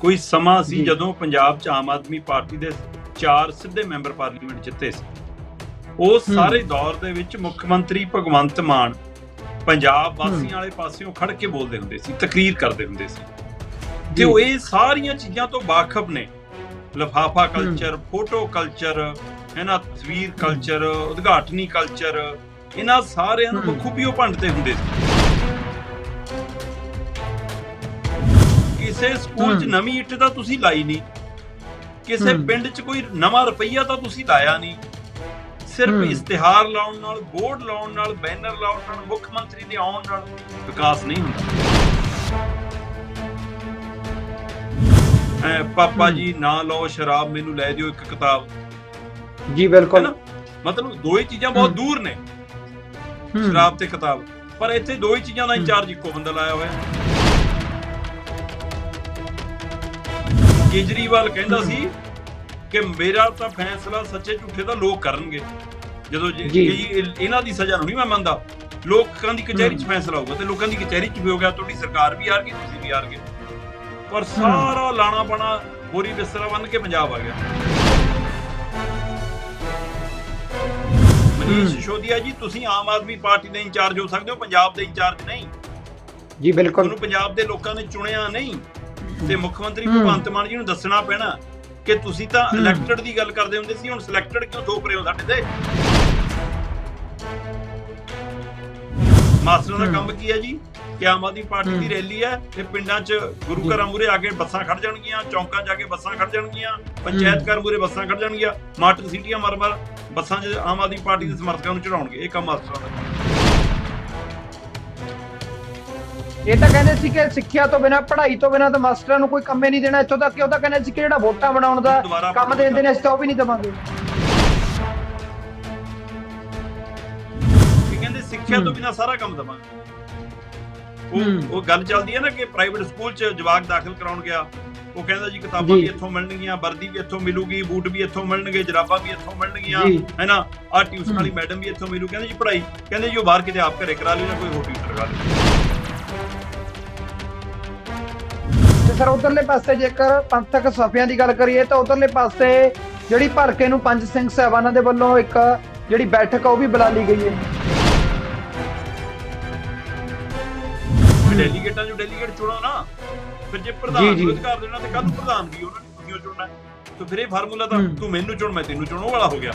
ਕੋਈ ਸਮਾਂ ਸੀ। ਜਦੋਂ ਪੰਜਾਬ 'ਚ ਆਮ ਆਦਮੀ ਪਾਰਟੀ ਦੇ ਚਾਰ ਸਿੱਧੇ ਮੈਂਬਰ ਪਾਰਲੀਮੈਂਟ ਜਿੱਤੇ ਸੀ ਉਸ ਹੂੰ। ਸਾਰੇ ਦੌਰ ਦੇ ਵਿੱਚ ਮੁੱਖ ਮੰਤਰੀ ਭਗਵੰਤ ਮਾਨ ਪੰਜਾਬ। ਵਾਸੀਆਂ ਵਾਲੇ ਪਾਸਿਓਂ ਖੜ ਕੇ ਬੋਲਦੇ ਹੁੰਦੇ ਸੀ ਤਕਰੀਰ ਕਰਦੇ ਹੁੰਦੇ ਸੀ ਤੇ। ਉਹ ਇਹ ਸਾਰੀਆਂ ਚੀਜ਼ਾਂ ਤੋਂ ਵਾਕਫ ਨੇ ਲਫਾਫਾ ਕਲਚਰ ਫੋਟੋ ਕਲਚਰ ਹੈ ਨਾ ਤਸਵੀਰ ਕਲਚਰ ਉਦਘਾਟਨੀ ਕਲਚਰ ਇਹਨਾਂ ਸਾਰਿਆਂ ਨੂੰ। ਬਖੂਬੀ ਉਹ ਭੰਡਦੇ ਹੁੰਦੇ ਸੀ ਕਿਸੇ ਸਕੂਲ 'ਚ। ਨਵੀਂ ਇੱਟ ਤਾਂ ਤੁਸੀਂ ਲਾਈ ਨਹੀਂ ਕਿਸੇ। ਪਿੰਡ 'ਚ ਕੋਈ ਨਵਾਂ ਰੁਪਈਆ ਤਾਂ ਤੁਸੀਂ ਲਾਇਆ ਨਹੀਂ ਸਿਰਫ। ਇਸ਼ਤਿਹਾਰ ਲਾਉਣ ਨਾਲ ਬੋਰਡ ਲਾਉਣ ਨਾਲ ਬੈਨਰ ਲਾਉਣ ਨਾਲ ਮੁੱਖ ਮੰਤਰੀ ਦੇ ਆਉਣ ਨਾਲ ਵਿਕਾਸ ਨਹੀਂ ਹੁੰਦਾ ਐ ਪਾਪਾ। ਜੀ ਨਾ ਲਓ ਸ਼ਰਾਬ ਮੈਨੂੰ ਲੈ ਦਿਓ ਇੱਕ ਕਿਤਾਬ ਜੀ ਬਿਲਕੁਲ ਮਤਲਬ ਦੋ ਹੀ ਚੀਜ਼ਾਂ ਬਹੁਤ। ਦੂਰ ਨੇ। ਸ਼ਰਾਬ ਤੇ ਕਿਤਾਬ ਪਰ ਇੱਥੇ ਦੋ ਹੀ ਚੀਜ਼ਾਂ ਦਾ। ਇੰਚਾਰਜ ਇੱਕੋ ਬੰਦਾ ਲਾਇਆ ਹੋਇਆ ਕੇਜਰੀਵਾਲ ਕਹਿੰਦਾ। ਸੀ ਕਿ ਮੇਰਾ ਤਾਂ ਫੈਸਲਾ ਸੱਚੇ ਝੂਠੇ ਦਾ ਲੋਕ ਕਰਨਗੇ। ਜਦੋਂ ਇਹਨਾਂ ਦੀ ਸਜ਼ਾ ਨਹੀਂ ਮੈਂ ਮੰਨਦਾ। ਲੋਕਾਂ ਦੀ ਕਚਹਿਰੀ 'ਚ। ਫੈਸਲਾ ਹੋਊਗਾ ਤੇ ਲੋਕਾਂ ਦੀ ਕਚਹਿਰੀ 'ਚ ਵੀ ਹੋ ਗਿਆ ਤੁਹਾਡੀ ਸਰਕਾਰ ਵੀ ਹਾਰ ਗਈ ਤੁਸੀਂ ਵੀ ਹਾਰ ਗਏ। ਪਰ ਸਾਰਾ ਲਾਣਾ ਬਣਾ ਬੋਰੀ ਬਿਸਤਰਾ ਬੰਨ ਕੇ ਪੰਜਾਬ ਆ ਗਿਆ। ਮਨੀਸ਼ ਹੂੰ। ਸਿਸੋਦੀਆ ਜੀ ਤੁਸੀਂ ਆਮ ਆਦਮੀ ਪਾਰਟੀ ਦੇ ਇੰਚਾਰਜ ਹੋ ਸਕਦੇ ਹੋ ਪੰਜਾਬ ਦੇ ਇੰਚਾਰਜ ਨਹੀਂ। ਜੀ ਬਿਲਕੁਲ। ਤੁਹਾਨੂੰ ਪੰਜਾਬ ਦੇ ਲੋਕਾਂ ਨੇ ਚੁਣਿਆ ਨਹੀਂ। ਤੇ ਮੁੱਖ ਮੰਤਰੀ। ਭਗਵੰਤ ਮਾਨ ਜੀ ਨੂੰ ਦੱਸਣਾ ਪੈਣਾ ਕਿ ਤੁਸੀਂ ਤਾਂ। ਇਲੈਕਟਡ ਦੀ ਗੱਲ ਕਰਦੇ ਹੁੰਦੇ ਸੀ ਹੁਣ ਸਿਲੈਕਟਡ ਕਿਉਂ ਥੋਪ ਰਹੇ ਹੋ ਸਾਡੇ ਤੇ ਮਾਸਟਰਾਂ ਦਾ। ਕੰਮ ਕੀ ਹੈ ਜੀ ਕਿ ਆਮ ਆਦਮੀ ਪਾਰਟੀ ਦੀ। ਰੈਲੀ ਹੈ ਤੇ ਪਿੰਡਾਂ 'ਚ ਗੁਰੂ। ਘਰਾਂ ਮੂਰੇ ਆ ਕੇ ਬੱਸਾਂ ਖੜ ਜਾਣਗੀਆਂ ਚੌਂਕਾਂ 'ਚ ਆ ਕੇ ਬੱਸਾਂ ਖੜ ਜਾਣਗੀਆਂ ਪੰਚਾਇਤ ਘਰ ਮੂਰੇ ਬੱਸਾਂ ਖੜ ਜਾਣਗੀਆਂ ਮਾਟਰ ਸੀਟੀਆਂ ਮਰ ਮਰ ਬੱਸਾਂ 'ਚ ਆਮ ਆਦਮੀ ਪਾਰਟੀ ਦੇ ਸਮਰਥਕਾਂ ਨੂੰ ਚੜਾਉਣਗੇ ਇਹ ਕੰਮ ਮਾਸਟਰਾਂ ਦਾ ਇਹ ਤਾਂ ਕਹਿੰਦੇ ਸੀ ਕਿ ਸਿੱਖਿਆ ਤੋਂ ਬਿਨਾ ਪੜ੍ਹਾਈ ਤੋਂ ਬਿਨਾ ਤਾਂ ਮਾਸਟਰਾਂ ਨੂੰ ਕੋਈ ਕੰਮੇ ਨਹੀਂ ਦੇਣਾ ਇੱਥੋਂ ਤੱਕ ਕਿ ਉਹ ਤਾਂ ਕਹਿੰਦੇ ਸੀ ਕਿ ਜਿਹੜਾ ਵੋਟਾਂ ਬਣਾਉਣ ਦਾ ਦੁਬਾਰਾ ਕੰਮ ਪੜ੍ਹੋ ਦੇਂਦੇ ਨੇ ਅਸੀਂ ਤਾਂ ਉਹ ਵੀ ਨਹੀਂ ਦੇਵਾਂਗੇ ਕਿ ਕਹਿੰਦੇ ਸਿੱਖਿਆ ਤੋਂ। ਬਿਨਾ ਸਾਰਾ ਕੰਮ ਦਵਾਂਗੇ। ਉਹ ਉਹ ਗੱਲ ਚੱਲਦੀ ਹੈ ਨਾ ਕਿ ਪ੍ਰਾਈਵੇਟ ਸਕੂਲ 'ਚ ਜਵਾਕ ਦਾਖਲ ਕਰਾਉਣ ਗਿਆ ਉਹ ਕਹਿੰਦਾ ਜੀ ਕਿਤਾਬਾਂ। ਵੀ ਇੱਥੋਂ ਮਿਲਣਗੀਆਂ ਵਰਦੀ ਵੀ ਇੱਥੋਂ ਮਿਲੂਗੀ ਬੂਟ ਵੀ ਇੱਥੋਂ ਮਿਲਣਗੇ ਜਰਾਬਾਂ ਵੀ ਇੱਥੋਂ ਮਿਲਣਗੀਆਂ। ਹੈਨਾ ਆਹ ਟਿਊਸ਼ਨ। ਵਾਲੀ ਮੈਡਮ ਵੀ ਇੱਥੋਂ ਮਿਲੂ ਕਹਿੰਦੇ ਜੀ ਪੜ੍ਹਾਈ ਕਹਿੰਦੇ ਜੀ ਉਹ ਬਾਹਰ ਕਿਤੇ ਆਪ ਘਰੇ ਕਰਾ ਲਿਓ ਜਾਂ ਕੋਈ ਹੋਰ ਟਿਊਟਰ ਕਰਾ ਲਿਓ ਸਰ ਉਧਰਲੇ ਪਾਸੇ ਜੇਕਰ ਪੰਥਕ ਸਫਿਆਂ ਦੀ ਗੱਲ ਕਰੀਏ ਤਾਂ ਉਧਰਲੇ ਪਾਸੇ ਜਿਹੜੀ ਭਲਕੇ ਨੂੰ ਪੰਜ ਸਿੰਘ ਸਾਹਿਬਾਨਾਂ ਦੇ ਵੱਲੋਂ ਇੱਕ ਜਿਹੜੀ ਬੈਠਕ ਆ ਉਹ ਵੀ ਬੁਲਾ ਲਈ ਗਈ ਹੈ ਡੈਲੀਗੇਟਾਂ ਜੋ ਡੈਲੀਗੇਟ ਚੁਣੋ ਨਾ ਫਿਰ ਜੇ ਪ੍ਰਧਾਨ ਜੀ। ਨੂੰ ਅਧਿਕਾਰ ਦੇਣਾ ਤੇ ਕੱਲ ਨੂੰ ਪ੍ਰਧਾਨ ਵੀ ਉਹਨਾਂ ਨੇ ਤੁਸੀਂ ਚੁਣਨਾ। ਤਾਂ ਫਿਰ ਇਹ ਫਾਰਮੂਲਾ ਤਾਂ। ਤੂੰ ਮੈਨੂੰ ਚੁਣ ਮੈਂ ਤੈਨੂੰ ਚੁਣੋ ਵਾਲਾ ਹੋ ਗਿਆ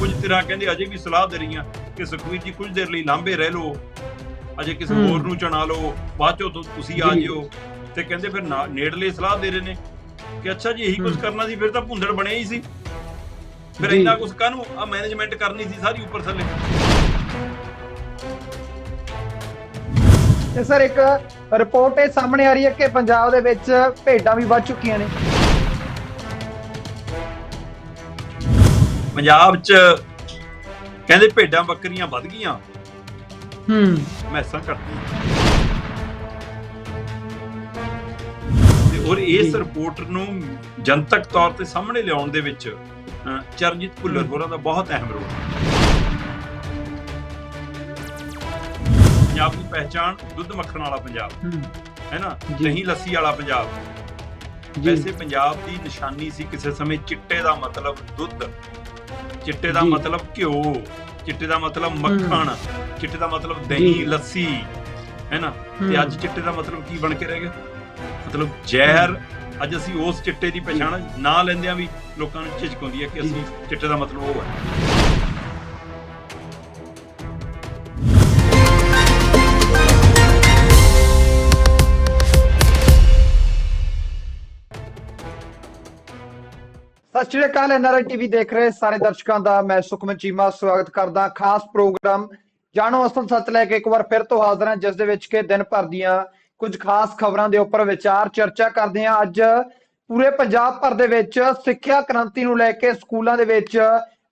ਕੁਝ ਤਰ੍ਹਾਂ ਕਹਿੰਦੇ ਅਜੇ ਵੀ ਸਲਾਹ ਦੇ ਰਹੀਆਂ ਕਿ ਸੁਖਵੀਰ ਜੀ ਕੁਝ ਦੇਰ ਲਈ ਲਾਂਬੇ ਰਹਿ ਲਓ ਅਜੇ ਕਿਸੇ। ਹੋਰ ਨੂੰ ਚੁਣਾ ਲਓ ਬਾਅਦ ਚੋਂ ਤੁਸੀਂ ਆ। ਜਿਓ ਤੇ ਕਹਿੰਦੇ ਫਿਰ ਨੇੜਲੇ ਸਲਾਹ ਦੇ ਰਹੇ ਨੇ ਕਿ ਅੱਛਾ ਜੀ ਇਹੀ ਕੁਝ। ਕਰਨਾ ਸੀ ਫਿਰ ਤਾਂ ਭੁੰਦੜ ਬਣਿਆ ਹੀ ਸੀ ਫਿਰ। ਇੰਨਾ ਕੁਝ ਕਾਹਨੂੰ ਆ ਮੈਨੇਜਮੈਂਟ ਕਰਨੀ ਸੀ ਸਾਰੀ ਉੱਪਰ ਥੱਲੇ ਤੇ ਸਰ ਇੱਕ ਰਿਪੋਰਟ ਇਹ ਸਾਹਮਣੇ ਆ ਰਹੀ ਹੈ ਕਿ ਪੰਜਾਬ ਦੇ ਵਿੱਚ ਭੇਡਾਂ ਵੀ ਵੱਧ ਚੁੱਕੀਆਂ ਨੇ ਪੰਜਾਬ 'ਚ ਕਹਿੰਦੇ ਭੇਡਾਂ ਬੱਕਰੀਆਂ ਵੱਧ ਗਈਆਂ ਹੂੰ ਮੈਸਾਂ ਤੇ ਔਰ ਇਸ। ਰਿਪੋਰਟ ਨੂੰ ਜਨਤਕ ਤੌਰ ਤੇ ਸਾਹਮਣੇ ਲਿਆਉਣ ਦੇ ਵਿੱਚ ਚਰਨਜੀਤ ਭੁੱਲਰ। ਹੋਰਾਂ ਦਾ ਬਹੁਤ ਅਹਿਮ ਰੋਲ ਹੈ ਪੰਜਾਬ ਦੀ ਪਹਿਚਾਣ ਦੁੱਧ ਮੱਖਣ ਵਾਲਾ ਪੰਜਾਬ ਹੂੰ ਨਾ। ਦਹੀਂ ਲੱਸੀ ਵਾਲਾ ਪੰਜਾਬ ਵੈਸੇ ਪੰਜਾਬ ਦੀ ਨਿਸ਼ਾਨੀ ਸੀ ਕਿਸੇ ਸਮੇਂ ਚਿੱਟੇ ਦਾ ਮਤਲਬ ਦੁੱਧ ਚਿੱਟੇ ਦਾ। ਮਤਲਬ ਘਿਓ ਚਿੱਟੇ ਦਾ ਮਤਲਬ ਮੱਖਣ ਚਿੱਟੇ ਦਾ ਮਤਲਬ। ਦਹੀਂ ਲੱਸੀ ਹੈ ਨਾ। ਤੇ ਅੱਜ ਚਿੱਟੇ ਦਾ ਮਤਲਬ ਕੀ ਬਣ ਕੇ ਰਹਿ ਗਿਆ? ਮਤਲਬ ਜ਼ਹਿਰ। ਅੱਜ ਅਸੀਂ ਉਸ ਚਿੱਟੇ ਦੀ ਪਛਾਣ ਨਾ ਲੈਂਦਿਆਂ ਵੀ ਲੋਕਾਂ ਨੂੰ ਝਿਜਕ ਹੁੰਦੀ ਹੈ ਕਿ। ਅਸੀਂ ਚਿੱਟੇ ਦਾ ਮਤਲਬ ਉਹ ਹੈ। ਸਤਿ ਸ਼੍ਰੀ ਅਕਾਲ ਐਨਆਰਆਈ ਟੀਵੀ ਦੇਖ ਰਹੇ ਸਾਰੇ ਦਰਸ਼ਕਾਂ ਦਾ, ਮੈਂ ਸੁਖਮਨ ਚੀਮਾ ਸਵਾਗਤ ਕਰਦਾ। ਖਾਸ ਪ੍ਰੋਗਰਾਮ ਜਾਣੋ ਅਸਲ ਸੱਚ ਲੈ ਕੇ ਇੱਕ ਵਾਰ ਫਿਰ ਤੋਂ ਹਾਜ਼ਰ ਹਾਂ, ਜਿਸ ਦੇ ਵਿੱਚ ਕਿ ਦਿਨ ਭਰ ਦੀਆਂ ਕੁਝ ਖਾਸ ਖਬਰਾਂ ਦੇ ਉੱਪਰ ਵਿਚਾਰ ਚਰਚਾ ਕਰਦੇ ਹਾਂ। ਅੱਜ ਪੂਰੇ ਪੰਜਾਬ ਭਰ ਦੇ ਵਿੱਚ ਸਿੱਖਿਆ ਕ੍ਰਾਂਤੀ ਨੂੰ ਲੈ ਕੇ ਸਕੂਲਾਂ ਦੇ ਵਿੱਚ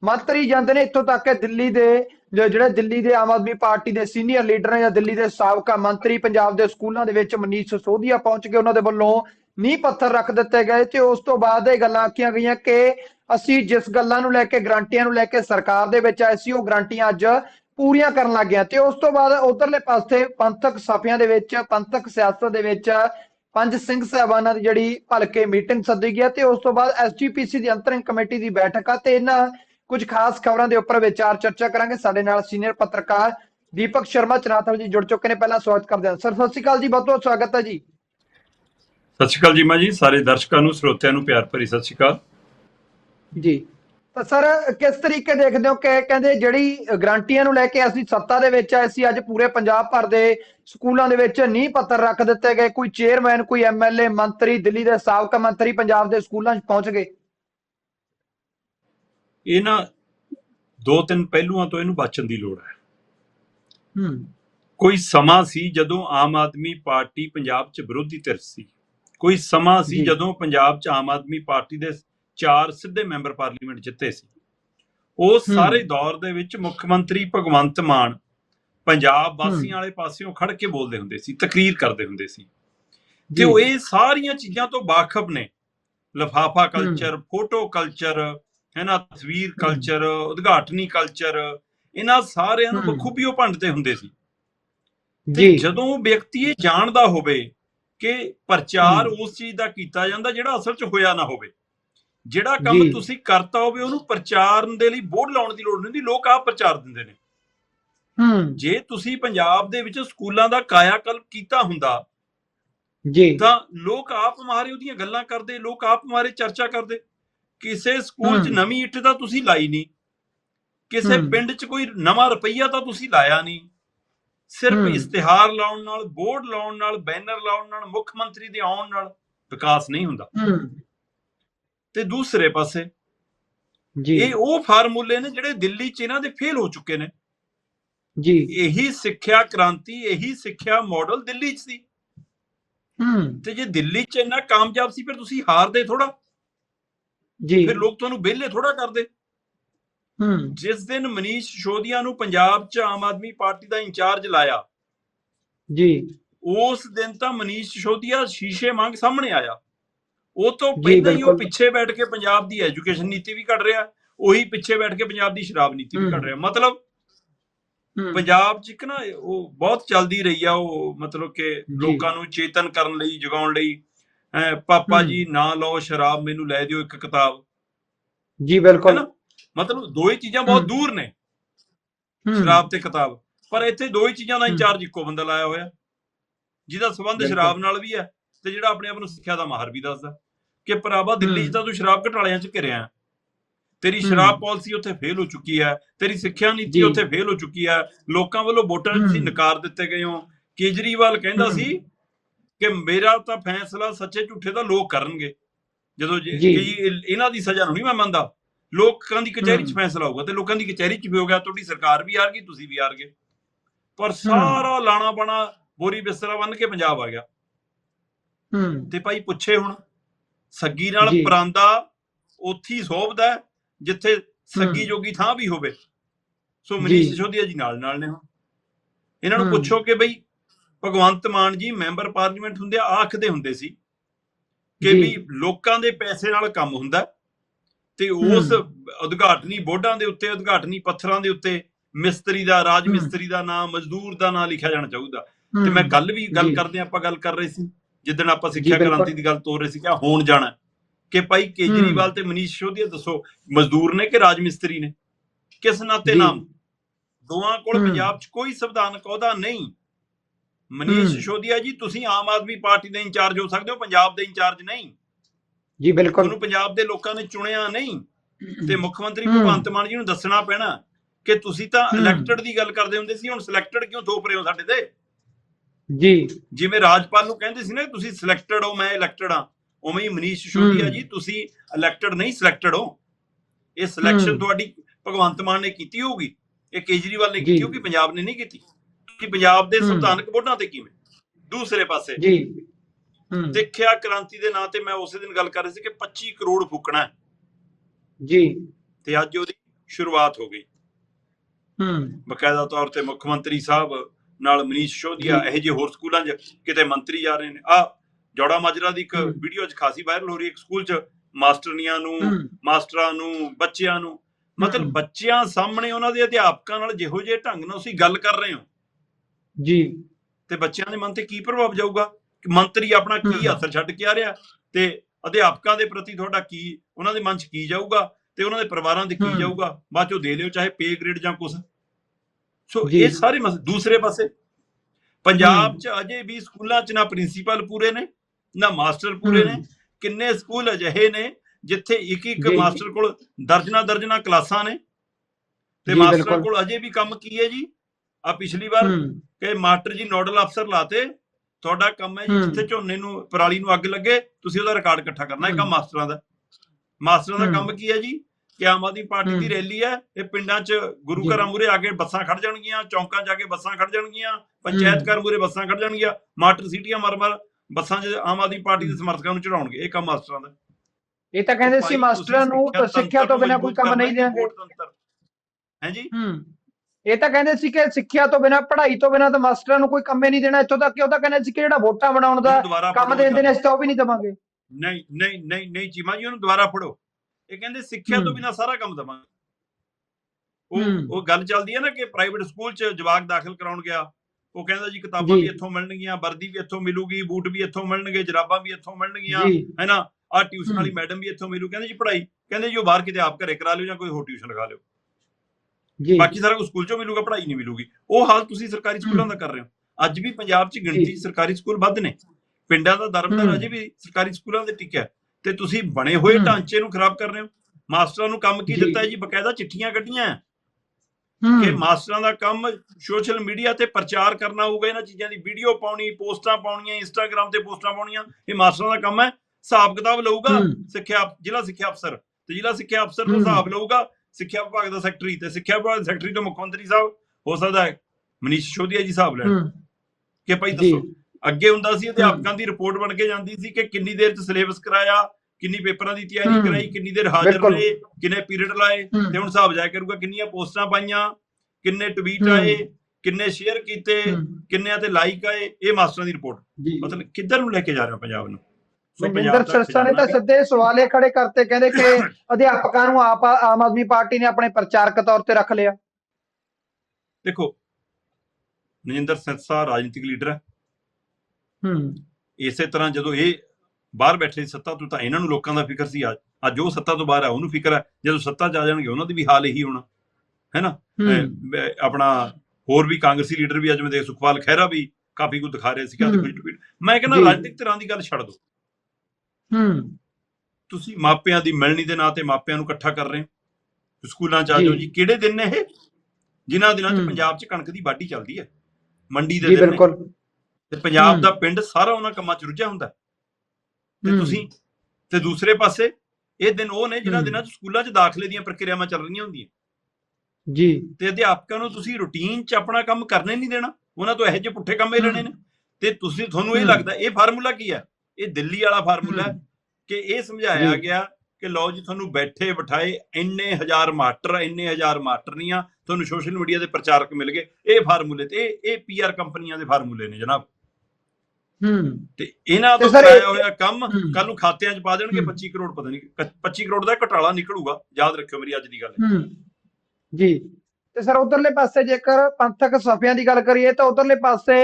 ਮੰਤਰੀ ਜਾਂਦੇ ਨੇ। ਇੱਥੋਂ ਤੱਕ ਕਿ ਦਿੱਲੀ ਦੇ ਜਿਹੜੇ ਦਿੱਲੀ ਦੇ ਆਮ ਆਦਮੀ ਪਾਰਟੀ ਦੇ ਸੀਨੀਅਰ ਲੀਡਰ ਨੇ ਜਾਂ ਦਿੱਲੀ ਦੇ ਸਾਬਕਾ ਮੰਤਰੀ ਪੰਜਾਬ ਦੇ ਸਕੂਲਾਂ ਦੇ ਵਿੱਚ ਮਨੀਸ਼ ਸਿਸੋਦੀਆ ਪਹੁੰਚ ਕੇ ਉਹਨਾਂ ਦੇ ਵੱਲੋਂ ਨੀਂਹ ਪੱਥਰ ਰੱਖ ਦਿੱਤੇ ਗਏ ਤੇ ਉਸ ਤੋਂ ਬਾਅਦ ਇਹ ਗੱਲਾਂ ਆਖੀਆਂ ਗਈਆਂ ਕਿ ਅਸੀਂ ਜਿਸ ਗੱਲਾਂ ਨੂੰ ਲੈ ਕੇ ਗਰੰਟੀਆਂ ਨੂੰ ਲੈ ਕੇ ਸਰਕਾਰ ਦੇ ਵਿੱਚ ਆਏ ਸੀ, ਉਹ ਗਰੰਟੀਆਂ ਅੱਜ ਪੂਰੀਆਂ ਕਰਨ ਲੱਗ ਗਿਆ ਤੇ ਉਸ ਤੋਂ ਬਾਅਦ ਉਧਰਲੇ ਪਾਸੇ ਪੰਥਕ ਸਫ਼ਿਆਂ ਦੇ ਵਿੱਚ, ਪੰਥਕ ਸਿਆਸਤ ਦੇ ਵਿੱਚ ਪੰਜ ਸਿੰਘ ਸਾਹਿਬਾਨਾਂ ਦੀ ਜਿਹੜੀ ਭਲਕੇ ਮੀਟਿੰਗ ਸੱਦੀ ਗਿਆ ਤੇ ਉਸ ਤੋਂ ਬਾਅਦ ਐਸਜੀਪੀਸੀ ਦੀ ਅੰਤਰਿੰਗ ਕਮੇਟੀ ਦੀ ਬੈਠਕ ਆ ਤੇ ਇਹਨਾਂ ਕੁਝ ਖਾਸ ਖਬਰਾਂ ਦੇ ਉੱਪਰ ਵਿਚਾਰ ਚਰਚਾ ਕਰਾਂਗੇ। ਸਾਡੇ ਨਾਲ ਸੀਨੀਅਰ ਪੱਤਰਕਾਰ ਦੀਪਕ ਸ਼ਰਮਾ ਚਨਾਥਲ ਜੀ ਜੁੜ ਚੁੱਕੇ ਨੇ। ਪਹਿਲਾਂ ਸਵਾਗਤ ਕਰਦੇ ਹਾਂ। ਸਰ, ਸਤਿ ਸ਼੍ਰੀ ਅਕਾਲ ਜੀ। ਬਹੁਤ ਬਹੁਤ ਸਵਾਗਤ ਹੈ ਜੀ। ਸਤਿ ਸ਼੍ਰੀ ਅਕਾਲ ਜੀ ਮਾਂ ਜੀ ਸਾਰੇ ਦਰਸ਼ਕਾਂ ਨੂੰ ਸਰੋਤਿਆਂ ਨੂੰ ਪਿਆਰ ਭਰੀ ਸਤਿ ਸ਼੍ਰੀ ਅਕਾਲ। ਜੀ। ਤਾਂ ਸਰ ਕਿਸ ਤਰੀਕੇ ਦੇਖਦੇ ਹੋ ਕਿ ਕਹਿੰਦੇ ਜਿਹੜੀ ਗਰੰਟੀਆਂ ਨੂੰ ਲੈ ਕੇ ਅਸੀਂ ਸੱਤਾ ਦੇ ਵਿੱਚ ਆਏ ਸੀ ਅੱਜ ਪੂਰੇ ਪੰਜਾਬ ਭਰ ਦੇ ਸਕੂਲਾਂ ਦੇ ਵਿੱਚ ਨੀਂਹ ਪੱਤਰ ਰੱਖ ਦਿੱਤੇ ਗਏ ਕੋਈ ਚੇਅਰਮੈਨ ਕੋਈ ਐਮਐਲਏ ਮੰਤਰੀ ਦਿੱਲੀ ਦੇ ਸਾਬਕਾ ਮੰਤਰੀ ਪੰਜਾਬ ਦੇ ਸਕੂਲਾਂ 'ਚ ਪਹੁੰਚ ਗਏ? ਇਹ ਨਾ ਦੋ ਤਿੰਨ ਪਹਿਲੂਆਂ ਤੋਂ ਇਹਨੂੰ ਬਚਣ ਦੀ ਲੋੜ ਹੈ। ਹੂੰ। ਕੋਈ ਸਮਾਂ ਸੀ ਜਦੋਂ ਆਮ ਆਦਮੀ ਪਾਰਟੀ ਪੰਜਾਬ 'ਚ ਵਿਰੋਧੀ ਧਿਰ ਸੀ? ਕੋਈ ਸਮਾਂ ਸੀ। ਜਦੋਂ ਪੰਜਾਬ 'ਚ ਆਮ ਆਦਮੀ ਪਾਰਟੀ ਦੇ ਚਾਰ ਸਿੱਧੇ ਮੈਂਬਰ ਪਾਰਲੀਮੈਂਟ ਜਿੱਤੇ ਸੀ ਉਸ ਹੂੰ। ਸਾਰੇ ਦੌਰ ਦੇ ਵਿੱਚ ਮੁੱਖ ਮੰਤਰੀ ਭਗਵੰਤ ਮਾਨ ਪੰਜਾਬ। ਵਾਸੀਆਂ ਵਾਲੇ ਪਾਸਿਓਂ ਖੜ ਕੇ ਬੋਲਦੇ ਹੁੰਦੇ ਸੀ ਤਕਰੀਰ ਕਰਦੇ ਹੁੰਦੇ ਸੀ ਤੇ। ਉਹ ਇਹ ਸਾਰੀਆਂ ਚੀਜ਼ਾਂ ਤੋਂ ਬਾਖਬ ਨੇ ਲਫਾਫਾ ਕਲਚਰ ਫੋਟੋ ਕਲਚਰ ਹੈ ਨਾ ਤਸਵੀਰ ਕਲਚਰ ਉਦਘਾਟਨੀ ਕਲਚਰ ਇਹਨਾਂ ਸਾਰਿਆਂ ਨੂੰ। ਬਖੂਬੀ ਉਹ ਭੰਡਦੇ ਹੁੰਦੇ ਸੀ ਤੇ ਜੀ ਜਦੋਂ ਵਿਅਕਤੀ ਇਹ ਜਾਣਦਾ ਹੋਵੇ ਕਿ ਪ੍ਰਚਾਰ। ਉਸ ਚੀਜ਼ ਦਾ ਕੀਤਾ ਜਾਂਦਾ ਜਿਹੜਾ ਅਸਲ 'ਚ ਹੋਇਆ ਨਾ ਹੋਵੇ ਜਿਹੜਾ ਕੰਮ। ਤੁਸੀਂ ਕਰਤਾ ਹੋਵੇ ਉਹਨੂੰ ਪ੍ਰਚਾਰਨ ਦੇ ਲਈ ਬੋਰਡ ਲਾਉਣ ਦੀ ਲੋੜ ਨਹੀਂ ਹੁੰਦੀ ਲੋਕ ਆਪ ਪ੍ਰਚਾਰ ਦਿੰਦੇ ਨੇ ਹੂੰ ਜੇ ਤੁਸੀਂ ਪੰਜਾਬ ਦੇ ਵਿੱਚ ਸਕੂਲਾਂ ਦਾ ਕਾਇਆਕਲਪ ਕੀਤਾ ਹੁੰਦਾ ਜੀ ਤਾਂ ਲੋਕ ਆਪ ਮਾਰੇ ਉਹਦੀਆਂ ਗੱਲਾਂ ਕਰਦੇ ਲੋਕ ਆਪ ਮਾਰੇ ਚਰਚਾ ਕਰਦੇ ਕਿਸੇ ਸਕੂਲ 'ਚ। ਨਵੀਂ ਇੱਟ ਤਾਂ ਤੁਸੀਂ ਲਾਈ ਨਹੀਂ ਕਿਸੇ। ਪਿੰਡ 'ਚ ਕੋਈ ਨਵਾਂ ਰੁਪਈਆ ਤਾਂ ਤੁਸੀਂ ਲਾਇਆ ਨਹੀਂ ਸਿਰਫ। ਇਸ਼ਤਿਹਾਰ ਲਾਉਣ ਨਾਲ ਬੋਰਡ ਲਾਉਣ ਨਾਲ ਬੈਨਰ ਲਾਉਣ ਨਾਲ ਮੁੱਖ ਮੰਤਰੀ ਦੇ ਆਉਣ ਨਾਲ ਵਿਕਾਸ ਨਹੀਂ ਹੁੰਦਾ। ਤੇ ਦੂਸਰੇ ਪਾਸੇ ਜੀ। ਇਹ ਉਹ ਫਾਰਮੂਲੇ ਨੇ ਜਿਹੜੇ ਦਿੱਲੀ 'ਚ ਇਹਨਾਂ ਦੇ ਫੇਲ ਹੋ ਚੁੱਕੇ ਨੇ। ਜੀ। ਇਹੀ ਸਿੱਖਿਆ ਕ੍ਰਾਂਤੀ ਇਹੀ ਸਿੱਖਿਆ ਮਾਡਲ ਦਿੱਲੀ 'ਚ ਸੀ। ਹੂੰ। ਤੇ ਜੇ ਦਿੱਲੀ 'ਚ ਇੰਨਾ ਕਾਮਯਾਬ ਸੀ ਫਿਰ ਤੁਸੀਂ ਹਾਰਦੇ ਥੋੜਾ ਜੀ। ਫਿਰ ਲੋਕ ਤੁਹਾਨੂੰ ਵਿਹਲੇ ਥੋੜਾ ਕਰਦੇ। ਜਿਸ ਦਿਨ ਮਨੀਸ਼ ਸਿਸੋਦੀਆ ਨੂੰ ਪੰਜਾਬ 'ਚ ਆਮ ਆਦਮੀ ਪਾਰਟੀ ਦਾ ਇੰਚਾਰਜ ਲਾਇਆ ਜੀ। ਉਸ ਦਿਨ ਤਾਂ ਮਨੀਸ਼ ਸਿਸੋਦੀਆ ਸ਼ੀਸ਼ੇ ਮੰਗ ਸਾਹਮਣੇ ਆਇਆ। ਉਹ ਤੋਂ ਪਹਿਲਾਂ ਹੀ ਉਹ। ਪਿੱਛੇ ਬੈਠ ਕੇ ਪੰਜਾਬ ਦੀ ਐਜੂਕੇਸ਼ਨ ਨੀਤੀ ਵੀ ਘੜ ਰਿਹਾ ਉਹੀ ਪਿੱਛੇ ਬੈਠ ਕੇ ਪੰਜਾਬ ਦੀ ਸ਼ਰਾਬ ਨੀਤੀ ਵੀ। ਘੜ ਰਿਹਾ। ਮਤਲਬ ਪੰਜਾਬ 'ਚ ਇੱਕ ਨਾ ਉਹ ਬਹੁਤ ਚੱਲਦੀ ਰਹੀ ਆ ਉਹ ਮਤਲਬ ਕਿ ਲੋਕਾਂ ਨੂੰ ਚੇਤਨ ਕਰਨ ਲਈ ਜਗਾਉਣ ਲਈ। ਪਾਪਾ। ਜੀ ਨਾ ਲਓ ਸ਼ਰਾਬ ਮੈਨੂੰ ਲੈ ਦਿਓ ਇੱਕ ਕਿਤਾਬ। ਜੀ ਬਿਲਕੁਲ? ਮਤਲਬ ਦੋ ਹੀ ਚੀਜ਼ਾਂ ਬਹੁਤ। ਦੂਰ ਨੇ ਸ਼ਰਾਬ ਤੇ ਕਿਤਾਬ ਪਰ ਇੱਥੇ ਦੋ ਹੀ ਚੀਜ਼ਾਂ ਦਾ। ਇੰਚਾਰਜ ਇੱਕੋ ਬੰਦਾ ਲਾਇਆ ਹੋਇਆ ਜਿਹਦਾ ਸੰਬੰਧ। ਸ਼ਰਾਬ ਨਾਲ ਵੀ ਹੈ ਤੇ ਜਿਹੜਾ ਆਪਣੇ ਆਪ ਨੂੰ ਸਿੱਖਿਆ ਦਾ ਮਾਹਰ ਵੀ ਦੱਸਦਾ ਕਿ ਭਰਾਵਾ ਦਿੱਲੀ 'ਚ। ਤਾਂ ਤੂੰ ਸ਼ਰਾਬ ਘਟਾਲਿਆਂ 'ਚ ਘਿਰਿਆ। ਤੇਰੀ। ਸ਼ਰਾਬ ਪਾਲਿਸੀ ਉੱਥੇ ਫੇਲ ਹੋ ਚੁੱਕੀ ਹੈ ਤੇਰੀ ਸਿੱਖਿਆ ਨੀਤੀ। ਉੱਥੇ ਫੇਲ ਹੋ ਚੁੱਕੀ ਹੈ ਲੋਕਾਂ ਵੱਲੋਂ ਵੋਟਾਂ 'ਚ ਤੁਸੀਂ। ਨਕਾਰ ਦਿੱਤੇ ਗਏ ਹੋ ਕੇਜਰੀਵਾਲ ਕਹਿੰਦਾ। ਸੀ ਕਿ ਮੇਰਾ ਤਾਂ ਫੈਸਲਾ ਸੱਚੇ ਝੂਠੇ ਦਾ ਲੋਕ ਕਰਨਗੇ ਜਦੋਂ ਜੇ- ਇਹਨਾਂ ਦੀ ਸਜ਼ਾ ਨੂੰ ਨਹੀਂ ਮੈਂ ਮੰਨਦਾ ਲੋਕਾਂ ਦੀ ਕਚਹਿਰੀ 'ਚ। ਫੈਸਲਾ ਹੋਊਗਾ ਤੇ ਲੋਕਾਂ ਦੀ ਕਚਹਿਰੀ 'ਚ ਵੀ ਹੋ ਗਿਆ ਤੁਹਾਡੀ ਸਰਕਾਰ ਵੀ ਹਾਰ ਗਈ ਤੁਸੀਂ ਵੀ ਹਾਰ ਗਏ ਪਰ ਸਾਰਾ ਲਾਣਾ ਬਣਾ ਬੋਰੀ ਬਿਸਤਰਾ ਬੰਨ ਕੇ ਪੰਜਾਬ ਆ ਗਿਆ ਹੂੰ ਤੇ ਭਾਈ ਪੁੱਛੇ ਹੁਣ ਸੱਗੀ ਨਾਲ। ਪਰਾਂਦਾ ਉੱਥੀ ਸੋਭਦਾ ਜਿੱਥੇ ਸੱਗੀ। ਜੋਗੀ ਥਾਂ ਵੀ ਹੋਵੇ ਸੋ ਮਨੀਸ਼। ਸਿਸੋਦੀਆ ਜੀ ਨਾਲ ਨਾਲ ਨੇ ਹੁਣ ਇਹਨਾਂ ਨੂੰ। ਪੁੱਛੋ ਕਿ ਬਈ ਭਗਵੰਤ ਮਾਨ ਜੀ ਮੈਂਬਰ ਪਾਰਲੀਮੈਂਟ ਹੁੰਦੇ ਆ ਆਖਦੇ ਹੁੰਦੇ ਸੀ ਕਿ। ਵੀ ਲੋਕਾਂ ਦੇ ਪੈਸੇ ਨਾਲ ਕੰਮ ਹੁੰਦਾ ਤੇ ਉਸ ਉਦਘਾਟਨੀ ਬੋਰਡਾਂ ਦੇ ਉੱਤੇ ਉਦਘਾਟਨੀ ਪੱਥਰਾਂ ਦੇ ਉੱਤੇ ਮਿਸਤਰੀ ਦਾ ਰਾਜ। ਮਿਸਤਰੀ ਦਾ ਨਾਮ ਮਜ਼ਦੂਰ ਦਾ ਨਾਮ ਲਿਖਿਆ ਜਾਣਾ ਚਾਹੀਦਾ ਤੇ ਮੈਂ ਗੱਲ ਵੀ ਗੱਲ। ਕਰਦੇ ਆਪਾਂ ਗੱਲ ਕਰ ਰਹੇ ਸੀ ਜਿੱਦਣ ਆਪਾਂ ਸਿੱਖਿਆ। ਕ੍ਰਾਂਤੀ ਦੀ ਗੱਲ ਤੋਰ ਰਹੇ ਸੀ ਕਿ ਹੋਣ ਜਾਣਾ। ਕਿ ਭਾਈ ਕੇਜਰੀਵਾਲ ਤੇ ਮਨੀਸ਼ ਸਿਸੋਦੀਆ ਦੱਸੋ ਮਜ਼ਦੂਰ ਨੇ ਕਿ ਰਾਜ ਮਿਸਤਰੀ ਨੇ ਕਿਸ ਨਾਤੇ। ਨਾਮ ਦੋਆਂ ਕੋਲ। ਪੰਜਾਬ 'ਚ ਕੋਈ ਸੰਵਿਧਾਨਕ ਅਹੁਦਾ ਨਹੀਂ ਮਨੀਸ਼। ਸਿਸੋਦੀਆ ਜੀ ਤੁਸੀਂ ਆਮ ਆਦਮੀ ਪਾਰਟੀ ਦੇ ਇੰਚਾਰਜ ਹੋ ਸਕਦੇ ਹੋ ਪੰਜਾਬ ਦੇ ਇੰਚਾਰਜ ਨਹੀਂ ਜੀ ਬਿਲਕੁਲ ਤੁਹਾਨੂੰ ਪੰਜਾਬ ਦੇ ਲੋਕਾਂ ਨੇ ਚੁਣਿਆ ਨਹੀਂ ਤੇ ਮੁੱਖ ਮੰਤਰੀ। ਭਗਵੰਤ ਮਾਨ ਜੀ ਨੂੰ ਦੱਸਣਾ ਪੈਣਾ ਕਿ ਤੁਸੀਂ ਤਾਂ। ਇਲੈਕਟਡ ਦੀ ਗੱਲ ਕਰਦੇ ਹੁੰਦੇ ਸੀ ਹੁਣ ਸਿਲੈਕਟਡ ਕਿਉਂ ਥੋਪ ਰਹੇ ਹੋ ਸਾਡੇ ਤੇ ਜੀ ਜਿਵੇਂ ਰਾਜਪਾਲ ਨੂੰ ਕਹਿੰਦੇ ਸੀ ਨਾ ਤੁਸੀਂ ਸਿਲੈਕਟਡ ਹੋ ਮੈਂ ਇਲੈਕਟਡ ਹਾਂ ਉਵੇਂ ਹੀ ਮਨੀਸ਼ ਸਿਸੋਦੀਆ ਹਮ। ਜੀ ਤੁਸੀਂ ਇਲੈਕਟਡ ਨਹੀਂ ਸਿਲੈਕਟਡ ਹੋ ਇਹ ਸਿਲੈਕਸ਼ਨ। ਤੁਹਾਡੀ ਭਗਵੰਤ ਮਾਨ ਨੇ ਕੀਤੀ ਹੋਊਗੀ ਇਹ ਕੇਜਰੀਵਾਲ ਨੇ। ਕੀਤੀ ਹੋਊਗੀ ਪੰਜਾਬ ਨੇ ਨਹੀਂ ਕੀਤੀ ਕਿ ਪੰਜਾਬ ਦੇ। ਸੰਵਿਧਾਨਕ ਵੋਟਾਂ ਤੇ ਕਿਵੇਂ ਦੂਸਰੇ ਪਾਸੇ ਜੀ ਸਿੱਖਿਆ ਕ੍ਰਾਂਤੀ ਦੇ ਨਾਂ ਤੇ ਮੈਂ ਉਸੇ ਦਿਨ ਗੱਲ ਕਰ ਰਹੀ ਸੀ ਕਿ 25 ਕਰੋੜ ਫੂਕਣਾ ਜੀ। ਤੇ ਅੱਜ ਉਹਦੀ ਸ਼ੁਰੂਆਤ ਹੋ ਗਈ। ਹੂੰ। ਬਕਾਇਦਾ ਤੌਰ ਤੇ ਮੁੱਖ ਮੰਤਰੀ ਸਾਹਿਬ ਨਾਲ ਮਨੀਸ਼ ਜੀ। ਇਹੋ ਜਿਹੇ ਹੋਰ ਸਕੂਲਾਂ 'ਚ ਕਿਤੇ ਮੰਤਰੀ ਜਾ ਰਹੇ ਨੇ। ਆ ਜੋੜਾ ਮਾਜਰਾ ਦੀ ਇੱਕ। ਵੀਡੀਓ 'ਚ ਖਾਸੀ ਵਾਇਰਲ ਹੋ ਰਹੀ ਹੈ। ਇੱਕ ਸਕੂਲ 'ਚ ਮਾਸਟਰਨੀਆਂ ਨੂੰ ਮਾਸਟਰਾਂ ਨੂੰ ਬੱਚਿਆਂ ਨੂੰ। ਮਤਲਬ। ਬੱਚਿਆਂ ਸਾਹਮਣੇ ਉਹਨਾਂ ਦੇ ਅਧਿਆਪਕਾਂ ਨਾਲ ਜਿਹੋ ਜਿਹੇ ਢੰਗ ਨਾਲ ਤੁਸੀਂ ਗੱਲ ਕਰ ਰਹੇ ਹੋ। ਜੀ। ਤੇ ਬੱਚਿਆਂ ਦੇ ਮਨ ਤੇ ਕੀ ਪ੍ਰਭਾਵ ਜਾਊਗਾ? ਮੰਤਰੀ ਆਪਣਾ ਕੀ। ਅਸਰ ਛੱਡ ਕੇ ਆ ਰਿਹਾ ਤੇ ਅਧਿਆਪਕਾਂ ਦੇ ਪ੍ਰਤੀ ਤੁਹਾਡਾ ਕੀ ਉਹਨਾਂ ਦੇ ਮਨ 'ਚ ਕੀ ਜਾਊਗਾ ਤੇ ਉਹਨਾਂ ਦੇ ਪਰਿਵਾਰਾਂ ਦੇ ਕੀ। ਜਾਊਗਾ ਬਾਅਦ ਚੋਂ ਦੇ ਲਿਓ ਚਾਹੇ ਪੇ ਗ੍ਰੇਡ ਜਾਂ ਕੁਝ ਸੋ। ਇਹ ਸਾਰੇ ਮਸ ਦੂਸਰੇ ਪਾਸੇ ਪੰਜਾਬ 'ਚ ਅਜੇ ਵੀ ਸਕੂਲਾਂ 'ਚ ਨਾ ਪ੍ਰਿੰਸੀਪਲ ਪੂਰੇ ਨੇ ਨਾ ਮਾਸਟਰ ਪੂਰੇ ਨੇ। ਕਿੰਨੇ ਸਕੂਲ ਅਜਿਹੇ ਨੇ ਜਿੱਥੇ ਇੱਕ ਇੱਕ। ਮਾਸਟਰ ਕੋਲ ਦਰਜਨਾ ਦਰਜਨਾ ਕਲਾਸਾਂ ਨੇ ਤੇ ਮਾਸਟਰਾਂ। ਕੋਲ ਅਜੇ ਵੀ ਕੰਮ ਕੀ ਹੈ ਜੀ ਆ ਪਿਛਲੀ ਵਾਰ ਕਿ ਮਾਸਟਰ ਜੀ ਨੋਡਲ ਅਫਸਰ ਲਾਤੇ ਤੁਹਾਡਾ ਕੰਮ ਹੈ ਜੀ। ਜਿੱਥੇ ਝੋਨੇ ਨੂੰ ਪਰਾਲੀ ਨੂੰ ਅੱਗ ਲੱਗੇ ਤੁਸੀਂ ਉਹਦਾ ਰਿਕਾਰਡ ਇਕੱਠਾ ਕਰਨਾ ਇਹ ਕੰਮ। ਮਾਸਟਰਾਂ ਦਾ ਮਾਸਟਰਾਂ ਦਾ। ਕੰਮ ਕੀ ਹੈ ਜੀ ਕਿ ਆਮ ਆਦਮੀ ਪਾਰਟੀ ਦੀ। ਰੈਲੀ ਹੈ ਇਹ ਪਿੰਡਾਂ 'ਚ ਗੁਰੂ ਜੀ। ਘਰਾਂ ਮੂਰੇ ਆ ਕੇ ਬੱਸਾਂ ਖੜ ਜਾਣਗੀਆਂ ਚੌਂਕਾਂ ਜਾ ਕੇ ਬੱਸਾਂ ਖੜ ਜਾਣਗੀਆਂ ਪੰਚਾਇਤ ਘਰ ਮੂਰੇ ਬੱਸਾਂ ਖੜ ਜਾਣਗੀਆਂ ਮਾਸਟਰ ਸੀਟੀਆਂ ਮਰ ਮਰ ਬੱਸਾਂ 'ਚ ਆਮ ਆਦਮੀ ਪਾਰਟੀ ਦੇ ਸਮਰਥਕਾਂ ਨੂੰ ਚੜਾਉਣਗੇ ਇਹ ਕੰਮ ਮਾਸਟਰਾਂ ਦਾ ਇਹ ਤਾਂ ਕਹਿੰਦੇ ਸੀ ਮਾਸਟਰਾਂ ਨੂੰ ਸਿੱਖਿਆ ਤੋਂ ਬਿਨਾਂ ਕੋਈ ਕੰਮ ਨਹੀਂ ਦੇਣਗੇ ਹੂੰ ਇਹ ਤਾਂ ਕਹਿੰਦੇ ਸੀ ਕਿ ਸਿੱਖਿਆ ਤੋਂ ਬਿਨਾਂ ਪੜ੍ਹਾਈ ਤੋਂ ਬਿਨਾਂ ਤਾਂ ਮਾਸਟਰਾਂ ਨੂੰ ਕੋਈ ਕੰਮ ਹੀ ਨਹੀਂ ਦੇਣਾ ਇੱਥੋਂ ਤੱਕ ਕਿ ਉਹ ਤਾਂ ਕਹਿੰਦੇ ਸੀ ਕਿ ਜਿਹੜਾ ਵੋਟਾਂ ਬਣਾਉਣ ਦਾ ਦੁਬਾਰਾ ਕੰਮ ਪੜ੍ਹੋ ਦੇਂਦੇ ਨੇ ਅਸੀਂ ਤਾਂ ਉਹ ਵੀ ਨਹੀਂ ਦੇਵਾਂਗੇ ਨਹੀਂ ਨਹੀਂ ਨਹੀਂ ਨਹੀਂ ਚੀਮਾ ਜੀ ਉਹਨੂੰ ਦੁਬਾਰਾ ਪੜੋ ਇਹ ਕਹਿੰਦੇ ਸਿੱਖਿਆ ਤੋਂ। ਬਿਨਾ ਸਾਰਾ ਕੰਮ ਦਵਾਂਗੇ ਉਹ। ਉਹ ਗੱਲ ਚੱਲਦੀ ਹੈ ਨਾ ਕਿ ਪ੍ਰਾਈਵੇਟ ਸਕੂਲ 'ਚ ਜਵਾਕ ਦਾਖਲ ਕਰਾਉਣ ਗਿਆ ਉਹ ਕਹਿੰਦਾ ਜੀ ਕਿਤਾਬਾਂ। ਵੀ ਇੱਥੋਂ ਮਿਲਣਗੀਆਂ ਵਰਦੀ ਵੀ ਇੱਥੋਂ ਮਿਲੂਗੀ ਬੂਟ ਵੀ ਇੱਥੋਂ ਮਿਲਣਗੇ ਜਰਾਬਾਂ ਵੀ ਇੱਥੋਂ ਮਿਲਣਗੀਆਂ ਹੈਨਾ ਆ ਟਿਊਸ਼ਨ ਵਾਲੀ। ਮੈਡਮ ਵੀ ਇੱਥੋਂ ਮਿਲੂ ਕਹਿੰਦੇ ਜੀ ਪੜ੍ਹਾਈ ਕਹਿੰਦੇ ਜੀ ਉਹ ਬਾਹਰ ਕਿਤੇ ਆਪ ਘਰੇ ਕਰਾ ਲਿਓ ਜਾਂ ਕੋਈ ਹੋਰ ਟਿਊਸ਼ਨ ਲਗਾ ਲਿਓ ਜੀ ਬਾਕੀ ਸਾਰਾ ਕੁਝ ਸਕੂਲ 'ਚੋਂ ਮਿਲੂਗਾ ਪੜ੍ਹਾਈ ਨਹੀਂ ਮਿਲੂਗੀ ਉਹ ਹਾਲ ਤੁਸੀਂ ਸਰਕਾਰੀ ਸਕੂਲਾਂ ਦਾ ਕਰ ਰਹੇ ਹੋ ਅੱਜ ਵੀ ਪੰਜਾਬ 'ਚ ਗਿਣਤੀ। ਸਰਕਾਰੀ ਸਕੂਲ ਵੱਧ ਨੇ ਪਿੰਡਾਂ ਦਾ ਦਰਮਦਰ। ਅਜੇ ਵੀ ਸਰਕਾਰੀ ਸਕੂਲਾਂ ਦੇ ਟਿਕਿਆ। ਤੇ ਤੁਸੀਂ ਬਣੇ ਹੋਏ। ਢਾਂਚੇ ਨੂੰ ਖਰਾਬ ਕਰ ਰਹੇ ਹੋ ਮਾਸਟਰਾਂ ਨੂੰ ਕੰਮ ਕੀ। ਦਿੱਤਾ ਜੀ ਬਕਾਇਦਾ ਚਿੱਠੀਆਂ ਕੱਢੀਆਂ ਹੈ ਕਿ ਮਾਸਟਰਾਂ ਦਾ ਕੰਮ ਸੋਸ਼ਲ ਮੀਡੀਆ ਤੇ ਪ੍ਰਚਾਰ ਕਰਨਾ ਹੋਊਗਾ ਇਹਨਾਂ ਚੀਜ਼ਾਂ ਦੀ ਵੀਡੀਓ ਪਾਉਣੀ ਪੋਸਟਾਂ ਪਾਉਣੀਆਂ ਇੰਸਟਾਗ੍ਰam ਤੇ ਪੋਸਟਾਂ ਪਾਉਣੀਆਂ ਇਹ ਮਾਸਟਰਾਂ ਦਾ ਕੰਮ ਹੈ ਹਿਸਾਬ ਕਿਤਾਬ ਲਊਗਾ। ਸਿੱਖਿਆ ਜ਼ਿਲ੍ਹਾ ਸਿੱਖਿਆ ਅਫਸਰ ਤੇ ਜ਼ਿਲ੍ਹਾ ਸਿੱਖਿਆ ਅਫਸਰ ਦਾ ਹਮ। ਹਿਸਾਬ ਲਊਗਾ ਸਿੱਖਿਆ ਵਿਭਾਗ ਦਾ ਸੈਕਟਰੀ ਤੇ ਸਿੱਖਿਆ ਵਿਭਾਗ ਦੇ ਸੈਕਟਰੀ ਤੋਂ ਮੁੱਖ ਮੰਤਰੀ ਸਾਹਿਬ ਹੋ ਸਕਦਾ ਹੈ ਮਨੀਸ਼ ਸ਼ੋਦੀਆ ਜੀ ਹਿਸਾਬ ਲੈਣ ਕਿ ਭਾਈ। ਦੱਸੋ ਅੱਗੇ ਹੁੰਦਾ ਸੀ ਅਧਿਆਪਕਾਂ ਦੀ ਰਿਪੋਰਟ ਬਣ ਕੇ ਜਾਂਦੀ ਸੀ ਕਿ ਕਿੰਨੀ ਦੇਰ ਚ ਸਿਲੇਬਸ ਕਰਾਇਆ ਕਿੰਨੀ ਪੇਪਰਾਂ ਦੀ ਤਿਆਰੀ। ਕਰਾਈ ਕਿੰਨੀ ਦੇਰ ਹਾਜ਼ਰ। ਰਹੇ ਕਿੰਨੇ ਪੀਰੀਅਡ ਲਾਏ। ਤੇ ਹੁਣ ਹਿਸਾਬ ਜਾਇਆ ਕਰੂਗਾ ਕਿੰਨੀਆਂ ਪੋਸਟਾਂ ਪਾਈਆਂ ਕਿੰਨੇ ਟਵੀਟ। ਆਏ ਕਿੰਨੇ ਸ਼ੇਅਰ ਕੀਤੇ ਹੂੰ ਕਿੰਨਿਆਂ ਤੇ ਲਾਈਕ ਆਏ ਇਹ ਮਾਸਟਰਾਂ ਦੀ ਰਿਪੋਰਟ ਮਤਲਬ ਕਿੱਧਰ ਨੂੰ ਲੈ ਕੇ ਜਾ ਰਹੇ ਪੰਜਾਬ ਨੂੰ ਸੋ ਮਨਿੰਦਰ ਪੰਜਾਬ ਦਾ ਸਿਰਸਾ ਨੇ ਤਾਂ ਸਿੱਧੇ ਸਵਾਲ ਖੜੇ ਕਰਤੇ ਕਹਿੰਦੇ ਕਿ ਅਧਿਆਪਕਾਂ ਨੂੰ ਆਪ ਆਮ ਆਦਮੀ ਪਾਰਟੀ ਨੇ ਆਪਣੇ ਪ੍ਰਚਾਰਕ ਤੌਰ ਤੇ ਰੱਖ ਲਿਆ। ਦੇਖੋ ਨਰਿੰਦਰ ਸਿਰਸਾ ਰਾਜਨੀਤਿਕ ਲੀਡਰ ਹੈ। ਹੂੰ। ਇਸੇ ਤਰ੍ਹਾਂ ਜਦੋਂ ਇਹ ਬਾਹਰ ਬੈਠੇ ਸੱਤਾ ਤੋਂ ਤਾਂ ਇਹਨਾਂ ਨੂੰ ਲੋਕਾਂ ਦਾ ਫਿਕਰ ਸੀ ਅੱਜ। ਅੱਜ ਉਹ ਸੱਤਾ ਤੋਂ ਬਾਹਰ ਆ ਉਹਨੂੰ ਫਿਕਰ ਹੈ। ਜਦੋਂ ਸੱਤਾ 'ਚ ਆ ਜਾਣਗੇ ਉਹਨਾਂ ਦੀ ਵੀ ਹਾਲ ਇਹੀ ਹੋਣਾ। ਹੈ ਨਾ? ਹੂੰ। ਅਹ, ਆਪਣਾ ਹੋਰ ਵੀ ਕਾਂਗਰਸੀ ਲੀਡਰ ਵੀ ਅੱਜ ਮੈਂ ਦੇਖ ਸੁਖਪਾਲ ਖਹਿਰਾ ਵੀ ਕਾਫੀ ਕੁਝ ਦਿਖਾ ਰਹੇ ਸੀ ਕਿ ਹਮ। ਦੇਖੋ ਟਵੀਟ। ਮੈਂ ਕਹਿੰਦਾ। ਰਾਜਨੀਤਿਕ ਤਰ੍ਹਾਂ ਦੀ ਗੱਲ ਛੱਡ ਦਿਓ। ਹੂੰ ਤੁਸੀਂ ਮਾਪਿਆਂ ਦੀ ਮਿਲਣੀ ਦੇ ਨਾਂ ਤੇ ਮਾਪਿਆਂ ਨੂੰ ਇਕੱਠਾ ਕਰ ਰਹੇ ਹੋ ਸਕੂਲਾਂ 'ਚ ਆ ਜਾਓ ਜੀ। ਕਿਹੜੇ ਦਿਨ ਨੇ ਇਹ ਜਿਨ੍ਹਾਂ ਦਿਨਾਂ 'ਚ। ਪੰਜਾਬ 'ਚ ਕਣਕ ਦੀ ਵਾਢੀ ਚੱਲਦੀ ਹੈ ਮੰਡੀ ਦੇ ਦਿਨ ਬਿਲਕੁਲ ਤੇ ਪੰਜਾਬ। ਦਾ ਪਿੰਡ ਸਾਰਾ ਉਹਨਾਂ ਕੰਮਾਂ 'ਚ ਰੁੱਝਿਆ ਹੁੰਦਾ। ਤੇ। ਤੁਸੀਂ ਤੇ ਦੂਸਰੇ ਪਾਸੇ ਇਹ ਦਿਨ ਉਹ ਨੇ ਜਿਨ੍ਹਾਂ। ਦਿਨਾਂ 'ਚ ਸਕੂਲਾਂ 'ਚ ਦਾਖਲੇ ਦੀਆਂ ਪ੍ਰਕਿਰਿਆਵਾਂ ਚੱਲ ਰਹੀਆਂ ਹੁੰਦੀਆਂ ਜੀ ਤੇ ਅਧਿਆਪਕਾਂ ਨੂੰ ਤੁਸੀਂ ਰੁਟੀਨ 'ਚ ਆਪਣਾ ਕੰਮ ਕਰਨੇ ਨਹੀਂ ਦੇਣਾ ਉਹਨਾਂ ਤੋਂ ਇਹੋ ਜਿਹੇ ਪੁੱਠੇ ਕੰਮ ਹੀ ਲੈਣੇ ਨੇ ਤੇ ਤੁਸੀਂ ਤੁਹਾਨੂੰ ਇਹ। ਲੱਗਦਾ ਇਹ ਫਾਰਮੂਲਾ ਕੀ ਹੈ ਇਹ ਦਿੱਲੀ ਵਾਲਾ ਫਾਰਮੂਲਾ ਹੈ। ਕਿ ਇਹ ਸਮਝਾਇਆ। ਗਿਆ ਕਿ ਲਓ ਜੀ ਤੁਹਾਨੂੰ ਬੈਠੇ ਬਿਠਾਏ ਇੰਨੇ ਹਜ਼ਾਰ ਮਾਸਟਰ ਇੰਨੇ ਹਜ਼ਾਰ ਮਾਸਟਰਨੀਆਂ ਤੁਹਾਨੂੰ ਸੋਸ਼ਲ ਮੀਡੀਆ ਦੇ ਪ੍ਰਚਾਰਕ ਮਿਲ ਗਏ ਇਹ ਫਾਰਮੂਲੇ ਤੇ ਇਹ ਇਹ ਪੀਆਰ ਕੰਪਨੀਆਂ ਦੇ ਫਾਰਮੂਲੇ ਨੇ ਜਨਾਬ ਹੂੰ ਤੇ ਇਹਨਾਂ ਤੇ ਕਰਾਇਆ ਹੋਇਆ ਕੰਮ। ਕੱਲ ਨੂੰ ਖਾਤਿਆਂ 'ਚ ਪਾ ਦੇਣਗੇ ਹਮ। 25 ਕਰੋੜ ਪਤਾ ਨਹੀਂ 25 ਕਰੋੜ ਦਾ ਘਟਾਲਾ ਨਿਕਲੂਗਾ ਯਾਦ ਰੱਖਿਓ ਮੇਰੀ ਅੱਜ ਦੀ ਗੱਲ। ਹੂੰ ਜੀ ਤੇ ਸਰ ਉਧਰਲੇ ਪਾਸੇ ਜੇਕਰ ਪੰਥਕ ਸਫਿਆਂ ਦੀ ਗੱਲ ਕਰੀਏ ਤਾਂ ਉਧਰਲੇ ਪਾਸੇ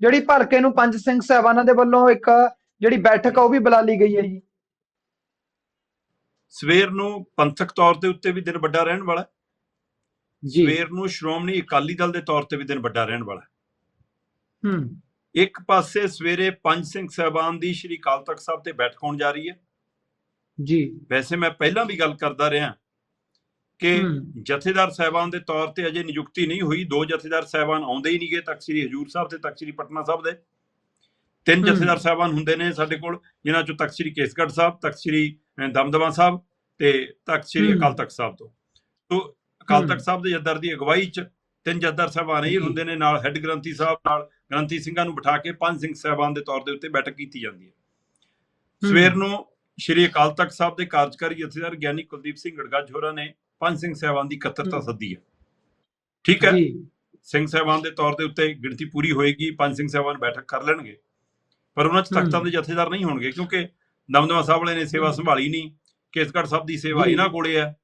ਜਿਹੜੀ ਭਲਕੇ ਨੂੰ ਪੰਜ ਸਿੰਘ ਸਾਹਿਬਾਨਾਂ ਦੇ ਵੱਲੋਂ ਇੱਕ ਜਿਹੜੀ ਬੈਠਕ ਆ ਉਹ ਵੀ ਬੁਲਾ ਲਈ ਗਈ ਹੈ ਜੀ। ਸਵੇਰ ਨੂੰ ਪੰਥਕ ਤੌਰ ਦੇ ਉੱਤੇ ਵੀ ਦਿਨ ਵੱਡਾ ਰਹਿਣ ਵਾਲਾ। ਜੀ। ਸਵੇਰ ਨੂੰ ਸ਼੍ਰੋਮਣੀ ਅਕਾਲੀ ਦਲ ਦੇ ਤੌਰ ਤੇ ਵੀ ਦਿਨ ਵੱਡਾ ਰਹਿਣ ਵਾਲਾ ਹੈ। ਇੱਕ ਪਾਸੇ ਸਵੇਰੇ ਪੰਜ ਸਿੰਘ ਸਾਹਿਬਾਨ ਦੀ ਸ਼੍ਰੀ ਅਕਾਲ ਤਖਤ ਸਾਹਿਬ ਤੇ ਬੈਠਕ ਹੋਣ ਜਾ ਰਹੀ ਹੈ। ਜੀ। ਵੈਸੇ ਮੈਂ ਪਹਿਲਾਂ ਵੀ ਗੱਲ ਕਰਦਾ ਰਿਹਾ ਕਿ ਜਥੇਦਾਰ ਸਾਹਿਬਾਨ ਦੇ ਤੌਰ ਤੇ ਅਜੇ ਨਿਯੁਕਤੀ ਨਹੀਂ ਹੋਈ। ਦੋ ਜਥੇਦਾਰ ਸਾਹਿਬਾਨ ਆਉਂਦੇ ਹੀ ਨਹੀਂਗੇ ਤਖਤ ਸ੍ਰੀ ਹਜੂਰ ਸਾਹਿਬ ਤੇ ਤਖਤ ਸ੍ਰੀ ਪਟਨਾ ਸਾਹਿਬ ਦੇ। ਤਿੰਨ। ਜਥੇਦਾਰ ਸਾਹਿਬਾਨ ਹੁੰਦੇ ਨੇ ਸਾਡੇ ਕੋਲ ਜਿਨ੍ਹਾਂ ਚੋਂ ਤਖਤ ਸ੍ਰੀ ਕੇਸਗੜ੍ਹ ਸਾਹਿਬ ਤਖਤ ਸ੍ਰੀ ਦਮਦਮਾ ਸਾਹਿਬ ਤੇ ਤਖਤ ਸ੍ਰੀ। ਅਕਾਲ ਤਖਤ ਸਾਹਿਬ ਤੋਂ ਤੋਂ ਅਕਾਲ। ਤਖਤ ਸਾਹਿਬ ਦੇ ਜਥੇਦਾਰ ਦੀ ਅਗਵਾਈ ਚ ਤਿੰਨ ਜਥੇਦਾਰ ਸਾਹਿਬਾਨ ਹੀ। ਹੁੰਦੇ ਨੇ ਨਾਲ ਹੈੱਡ ਗ੍ਰੰਥੀ ਸਾਹਿਬ ਨਾਲ ਗ੍ਰੰਥੀ ਸਿੰਘਾਂ ਨੂੰ ਬਿਠਾ ਕੇ ਪੰਜ ਸਿੰਘ ਸਾਹਿਬਾਨ ਦੇ ਤੌਰ ਦੇ ਉੱਤੇ ਬੈਠਕ ਕੀਤੀ ਜਾਂਦੀ ਹੈ। ਸਵੇਰ ਨੂੰ ਸ਼੍ਰੀ ਅਕਾਲ ਤਖਤ ਸਾਹਿਬ ਦੇ ਕਾਰਜਕਾਰੀ ਜਥੇਦਾਰ ਗਿਆਨੀ ਕੁਲਦੀਪ ਸਿੰਘ ਗੜਗੱਜ ਹੋਰਾਂ ਨੇ ਪੰਜ ਸਿੰਘ ਸਾਹਿਬਾਨ ਦੀ ਇਕੱਤਰਤਾ। ਸੱਦੀ ਹੈ ਠੀਕ ਹੈ ਸਿੰਘ ਸਾਹਿਬਾਨ ਦੇ ਤੌਰ ਦੇ ਉੱਤੇ ਗਿਣਤੀ ਪੂਰੀ ਹੋਏਗੀ ਪੰਜ ਸਿੰਘ ਸਾਹਿਬਾਨ ਬੈਠਕ ਕਰ ਲੈਣਗੇ ਪਰ ਉਹਨਾਂ 'ਚ ਤਖਤਾਂ। ਦੇ ਜਥੇਦਾਰ ਨਹੀਂ ਹੋਣਗੇ ਕਿਉਂਕਿ ਦਮਦਮਾ ਸਾਹਿਬ ਵਾਲੇ ਨੇ ਸੇਵਾ। ਸੰਭਾਲੀ ਨਹੀਂ ਕੇਸਗੜ੍ਹ ਸਾਹਿਬ ਦੀ ਸੇਵਾ। ਇਹਨਾਂ ਕੋਲੇ ਹੈ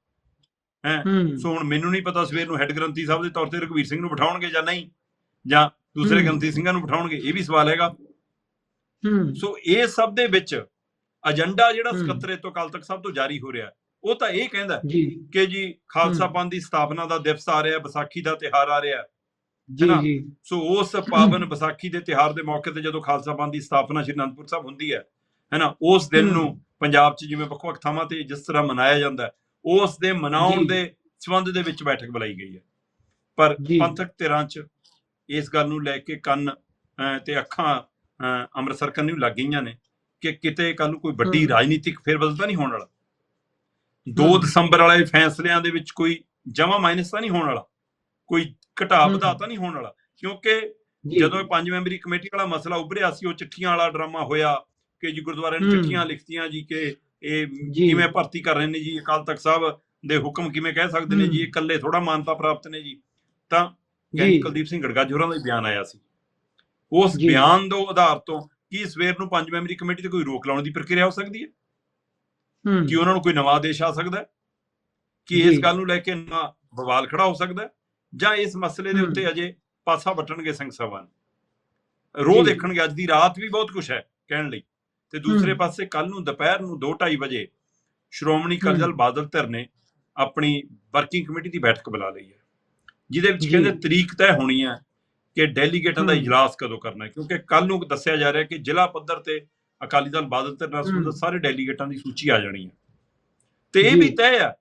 ਹੈ ਸੋ ਹੁਣ ਮੈਨੂੰ ਨਹੀਂ ਪਤਾ ਸਵੇਰ ਨੂੰ ਹੈੱਡ ਗ੍ਰੰਥੀ ਸਾਹਿਬ ਦੇ ਤੌਰ ਤੇ ਰਘਵੀਰ ਸਿੰਘ ਨੂੰ ਬਿਠਾਉਣਗੇ ਜਾਂ ਨਹੀਂ ਜਾਂ ਦੂਸਰੇ। ਗ੍ਰੰਥੀ ਸਿੰਘਾਂ ਨੂੰ ਬਿਠਾਉਣਗੇ ਇਹ ਵੀ ਸਵਾਲ ਹੈਗਾ ਹੂੰ ਸੋ ਇਹ ਸਭ ਦੇ ਵਿੱਚ ਏਜੰਡਾ ਜਿਹੜਾ ਹੂੰ। ਸਕੱਤਰੇ ਤੋਂ ਕੱਲ ਤੱਕ ਸਭ ਤੋਂ ਜਾਰੀ ਹੋ ਰਿਹਾ ਉਹ ਤਾਂ ਇਹ ਕਹਿੰਦਾ ਕਿ ਜੀ ਖਾਲਸਾ। ਪੰਥ ਦੀ ਸਥਾਪਨਾ ਦਾ ਦਿਵਸ ਆ ਰਿਹਾ ਵਿਸਾਖੀ ਦਾ ਤਿਹਾਰ ਆ ਰਿਹਾ ਜੀ? ਜੀ ਸੋ ਉਸ ਪਾਵਨ ਵਿਸਾਖੀ ਦੇ ਤਿਹਾਰ ਦੇ ਮੌਕੇ ਤੇ ਜਦੋਂ ਖਾਲਸਾ ਪੰਥ ਦੀ ਸਥਾਪਨਾ ਸ਼੍ਰੀ ਅਨੰਦਪੁਰ ਸਾਹਿਬ ਹੁੰਦੀ ਹੈ ਹੈਨਾ ਉਸ ਦਿਨ। ਨੂੰ ਪੰਜਾਬ 'ਚ ਜਿਵੇਂ ਵੱਖ-ਵੱਖ ਥਾਵਾਂ ਤੇ ਜਿਸ ਤਰ੍ਹਾਂ ਮਨਾਇਆ ਜਾਂਦਾ ਉਸ ਦੇ ਮਨਾਉਣ। ਦੇ ਸੰਬੰਧ ਦੇ ਵਿੱਚ ਬੈਠਕ ਬੁਲਾਈ ਗਈ ਹੈ ਪਰ। ਪੰਥਕ ਧਿਰਾਂ 'ਚ ਇਸ ਗੱਲ ਨੂੰ ਲੈ ਕੇ ਕੰਨ ਤੇ ਅੱਖਾਂ ਅੰਮ੍ਰਿਤਸਰ ਕੰਨੀ ਨੂੰ ਲੱਗ ਗਈਆਂ ਨੇ ਕਿ ਕਿਤੇ ਕੱਲ ਨੂੰ ਕੋਈ ਵੱਡੀ। ਰਾਜਨੀਤਿਕ ਫੇਰਬਦਲ ਤਾਂ ਨਹੀਂ ਹੋਣ ਵਾਲਾ 2 ਹੂੰ। ਦਸੰਬਰ ਵਾਲੇ ਫੈਸਲਿਆਂ ਦੇ ਵਿੱਚ ਕੋਈ ਜਮਾ ਮਾਈਨਸ ਤਾਂ ਨਹੀਂ ਹੋਣ ਵਾਲਾ ਕੋਈ ਘਟਾ ਹੂੰ। ਵਧਾ ਤਾਂ ਨਹੀਂ ਹੋਣ ਵਾਲਾ ਕਿਉਂਕਿ ਜਦੋਂ ਇਹ ਪੰਜ ਮੈਂਬਰੀ ਕਮੇਟੀ ਵਾਲਾ ਮਸਲਾ ਉੱਭਰਿਆ ਸੀ ਉਹ ਚਿੱਠੀਆਂ ਵਾਲਾ ਡਰਾਮਾ ਹੋਇਆ ਕਿ ਜੀ ਗੁਰਦੁਆਰੇ ਨੂੰ। ਚਿੱਠੀਆਂ ਲਿਖਤੀਆਂ ਜੀ ਕਿ ਇਹ। ਕਿਵੇਂ ਭਰਤੀ ਕਰ ਰਹੇ ਨੇ ਜੀ ਅਕਾਲ ਤਖਤ ਸਾਹਿਬ ਦੇ ਹੁਕਮ ਕਿਵੇਂ ਕਹਿ ਸਕਦੇ ਨੇ। ਜੀ ਇਹ ਇਕੱਲੇ ਥੋੜਾ ਮਾਨਤਾ ਪ੍ਰਾਪਤ ਨੇ ਜੀ ਤਾਂ ਜੀ ਕੁਲਦੀਪ ਸਿੰਘ ਗੜਗਾ ਹੋਰਾਂ ਦਾ ਬਿਆਨ ਆਇਆ ਸੀ ਉਸ। ਬਿਆਨ ਦੇ ਆਧਾਰ ਤੋਂ ਕੀ ਸਵੇਰ ਨੂੰ ਪੰਜ ਮੈਂਬਰੀ ਕਮੇਟੀ ਤੇ ਕੋਈ ਰੋਕ ਲਾਉਣ ਦੀ ਪ੍ਰਕਿਰਿਆ ਹੋ ਸਕਦੀ ਹੈ ਹੂੰ ਕਿ ਉਹਨਾਂ ਨੂੰ ਕੋਈ ਨਵਾਂ ਆਦੇਸ਼ ਆ ਸਕਦਾ ਹੈ ਕਿ। ਇਸ ਗੱਲ ਨੂੰ ਲੈ ਕੇ ਨਵਾਂ ਬਵਾਲ ਖੜਾ ਹੋ ਸਕਦਾ ਹੈ ਜਾਂ ਇਸ ਮਸਲੇ ਦੇ। ਉੱਤੇ ਅਜੇ ਪਾਸਾ ਵੱਟਣਗੇ ਸਿੰਘ ਸਾਹਿਬਾਨ ਰੋਹ। ਦੇਖਣਗੇ ਅੱਜ ਦੀ ਰਾਤ ਵੀ ਬਹੁਤ ਕੁਝ ਹੈ ਕਹਿਣ ਲਈ ਤੇ ਦੂਸਰੇ। ਪਾਸੇ ਕੱਲ ਨੂੰ ਦੁਪਹਿਰ ਨੂੰ 2:30 ਵਜੇ ਸ਼੍ਰੋਮਣੀ ਹੂੰ। ਬਾਦਲ ਧਿਰ ਨੇ ਆਪਣੀ ਵਰਕਿੰਗ ਕਮੇਟੀ ਦੀ ਬੈਠਕ ਬੁਲਾ ਲਈ ਹੈ ਜਿਹਦੇ ਵਿੱਚ। ਕਹਿੰਦੇ ਤਰੀਕ ਤੈਅ ਹੋਣੀ ਹੈ ਕਿ ਡੈਲੀਗੇਟਾਂ ਦਾ। ਇਜਲਾਸ ਕਦੋਂ ਕਰਨਾ ਹੈ ਕਿਉਂਕਿ ਕੱਲ ਨੂੰ ਦੱਸਿਆ ਜਾ ਰਿਹਾ ਕਿ ਜ਼ਿਲ੍ਹਾ ਪੱਧਰ ਤੇ ਅਕਾਲੀ ਦਲ ਬਾਦਲ ਧਿਰ ਨਾਲ ਸੰਬੰਧਿਤ। ਸਾਰੇ ਡੈਲੀਗੇਟਾਂ ਦੀ ਸੂਚੀ ਆ ਜਾਣੀ ਹੈ ਤੇ ਇਹ। ਵੀ ਤੈਅ ਹੈ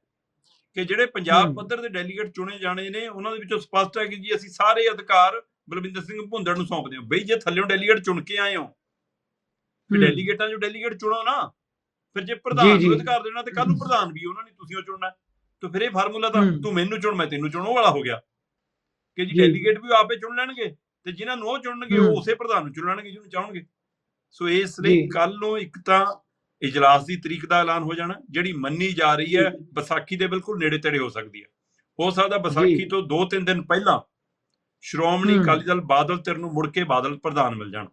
ਕਿ ਜਿਹੜੇ ਪੰਜਾਬ। ਪੱਧਰ ਦੇ ਡੈਲੀਗੇਟ ਚੁਣੇ ਜਾਣੇ ਨੇ ਉਹਨਾਂ ਦੇ ਵਿੱਚੋਂ ਸਪਸ਼ਟ ਹੈ ਕਿ ਜੀ ਅਸੀਂ ਸਾਰੇ ਅਧਿਕਾਰ ਬਲਵਿੰਦਰ ਸਿੰਘ ਭੁੰਦੜ ਨੂੰ ਸੌਂਪਦੇ ਹਾਂ ਬਈ ਜੇ ਥੱਲਿਓਂ ਡੈਲੀਗੇਟ ਚੁਣ ਕੇ ਆਏ ਹੋ ਫਿਰ। ਡੈਲੀਗੇਟਾਂ ਚੋਂ ਡੈਲੀਗੇਟ ਚੁਣੋ ਨਾ ਫਿਰ ਜੇ ਪ੍ਰਧਾਨ ਜੀ, ਨੂੰ ਜੀ। ਅਧਿਕਾਰ ਦੇਣਾ ਤੇ ਕੱਲ ਨੂੰ ਪ੍ਰਧਾਨ ਵੀ ਉਹਨਾਂ ਨੇ ਤੁਸੀਂ ਉਹ ਚੁਣਨਾ। ਤੇ ਫਿਰ ਇਹ ਫਾਰਮੂਲਾ ਤਾਂ। ਤੂੰ ਮੈਨੂੰ ਚੁਣ ਮੈਂ ਤੈਨੂੰ ਚੁਣੋ ਵਾਲਾ ਹੋ ਗਿਆ ਕਿ ਜੀ ਜੀ। ਡੈਲੀਗੇਟ ਵੀ ਆਪੇ ਚੁਣ ਲੈਣਗੇ ਤੇ ਜਿਨ੍ਹਾਂ ਨੂੰ ਉਹ ਚੁਣਨਗੇ। ਉਹ ਉਸੇ ਪ੍ਰਧਾਨ ਨੂੰ ਚੁਣ ਲੈਣਗੇ ਜਿਹਨੂੰ ਚਾਹਣਗੇ ਸੋ ਇਸ ਲਈ ਜੀ। ਕੱਲ ਨੂੰ ਇੱਕ ਤਾਂ ਇਜਲਾਸ ਦੀ ਤਰੀਕ ਦਾ ਐਲਾਨ ਹੋ ਜਾਣਾ ਜਿਹੜੀ ਮੰਨੀ ਜਾ ਰਹੀ ਹੈ। ਵਿਸਾਖੀ ਦੇ ਬਿਲਕੁਲ ਨੇੜੇ ਤੇੜੇ ਹੋ ਸਕਦੀ ਹੈ ਹੋ ਸਕਦਾ ਵਿਸਾਖੀ ਤੋਂ 2-3 ਦਿਨ ਪਹਿਲਾਂ ਸ਼੍ਰੋਮਣੀ। ਅਕਾਲੀ ਦਲ ਬਾਦਲ ਧਿਰ ਨੂੰ ਮੁੜ ਕੇ ਬਾਦਲ ਪ੍ਰਧਾਨ ਮਿਲ ਜਾਣ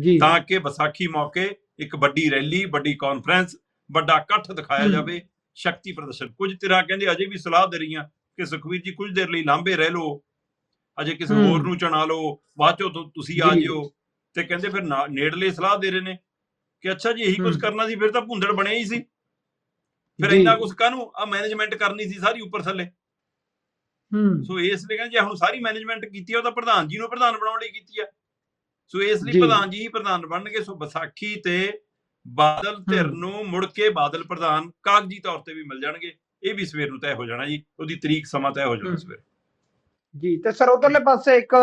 ਜੀ ਤਾਂ ਕਿ ਵਿਸਾਖੀ ਮੌਕੇ ਇੱਕ ਵੱਡੀ ਰੈਲੀ ਵੱਡੀ ਕਾਨਫਰੰਸ ਵੱਡਾ ਇਕੱਠ ਦਿਖਾਇਆ। ਜਾਵੇ ਸ਼ਕਤੀ ਪ੍ਰਦਰਸ਼ਨ ਕੁਝ ਧਿਰਾਂ ਕਹਿੰਦੇ ਅਜੇ ਵੀ ਸਲਾਹ ਦੇ ਰਹੀਆਂ ਕਿ ਸੁਖਵੀਰ ਜੀ ਕੁਝ ਦੇਰ ਲਈ ਲਾਂਬੇ ਰਹਿ ਲਓ ਅਜੇ ਕਿਸੇ। ਹੋਰ ਨੂੰ ਚੁਣਾ ਲਓ ਬਾਅਦ ਚੋਂ ਤੁਸੀਂ ਆ। ਜਿਓ ਤੇ ਕਹਿੰਦੇ ਫਿਰ ਨੇੜਲੇ ਸਲਾਹ ਦੇ ਰਹੇ ਨੇ ਕਿ ਅੱਛਾ ਜੀ ਇਹੀ ਕੁਝ। ਕਰਨਾ ਸੀ ਫਿਰ ਤਾਂ ਭੁੰਦੜ ਬਣਿਆ ਹੀ ਸੀ ਫਿਰ। ਇੰਨਾ ਕੁਝ ਕਾਹਨੂੰ ਆ ਮੈਨੇਜਮੈਂਟ ਕਰਨੀ ਸੀ ਸਾਰੀ ਉੱਪਰ ਥੱਲੇ ਹੂੰ ਸੋ ਇਸ ਲਈ ਕਹਿੰਦੇ ਜੇ ਹੁਣ ਸਾਰੀ ਮੈਨੇਜਮੈਂਟ ਕੀਤੀ ਆ ਉਹ ਤਾਂ ਪ੍ਰਧਾਨ ਜੀ ਨੂੰ ਪ੍ਰਧਾਨ ਬਣਾਉਣ ਲਈ ਕੀਤੀ ਆ ਸੋ ਇਸ ਲਈ। ਪ੍ਰਧਾਨ ਜੀ ਹੀ ਪ੍ਰਧਾਨ ਬਣਨਗੇ ਸੋ ਵਿਸਾਖੀ ਤੇ ਬਾਦਲ ਧਿਰ। ਨੂੰ ਮੁੜ ਕੇ ਬਾਦਲ ਪ੍ਰਧਾਨ ਕਾਗਜ਼ੀ ਤੌਰ ਤੇ ਵੀ ਮਿਲ ਜਾਣਗੇ ਇਹ ਵੀ ਸਵੇਰ ਨੂੰ ਤੈਅ ਹੋ ਜਾਣਾ ਜੀ ਉਹਦੀ ਤਰੀਕ ਸਮਾਂ ਤੈਅ ਹੋ ਜਾਣਾ। ਸਵੇਰ ਜੀ ਤੇ ਸਰ ਉਧਰਲੇ ਪਾਸੇ ਇੱਕ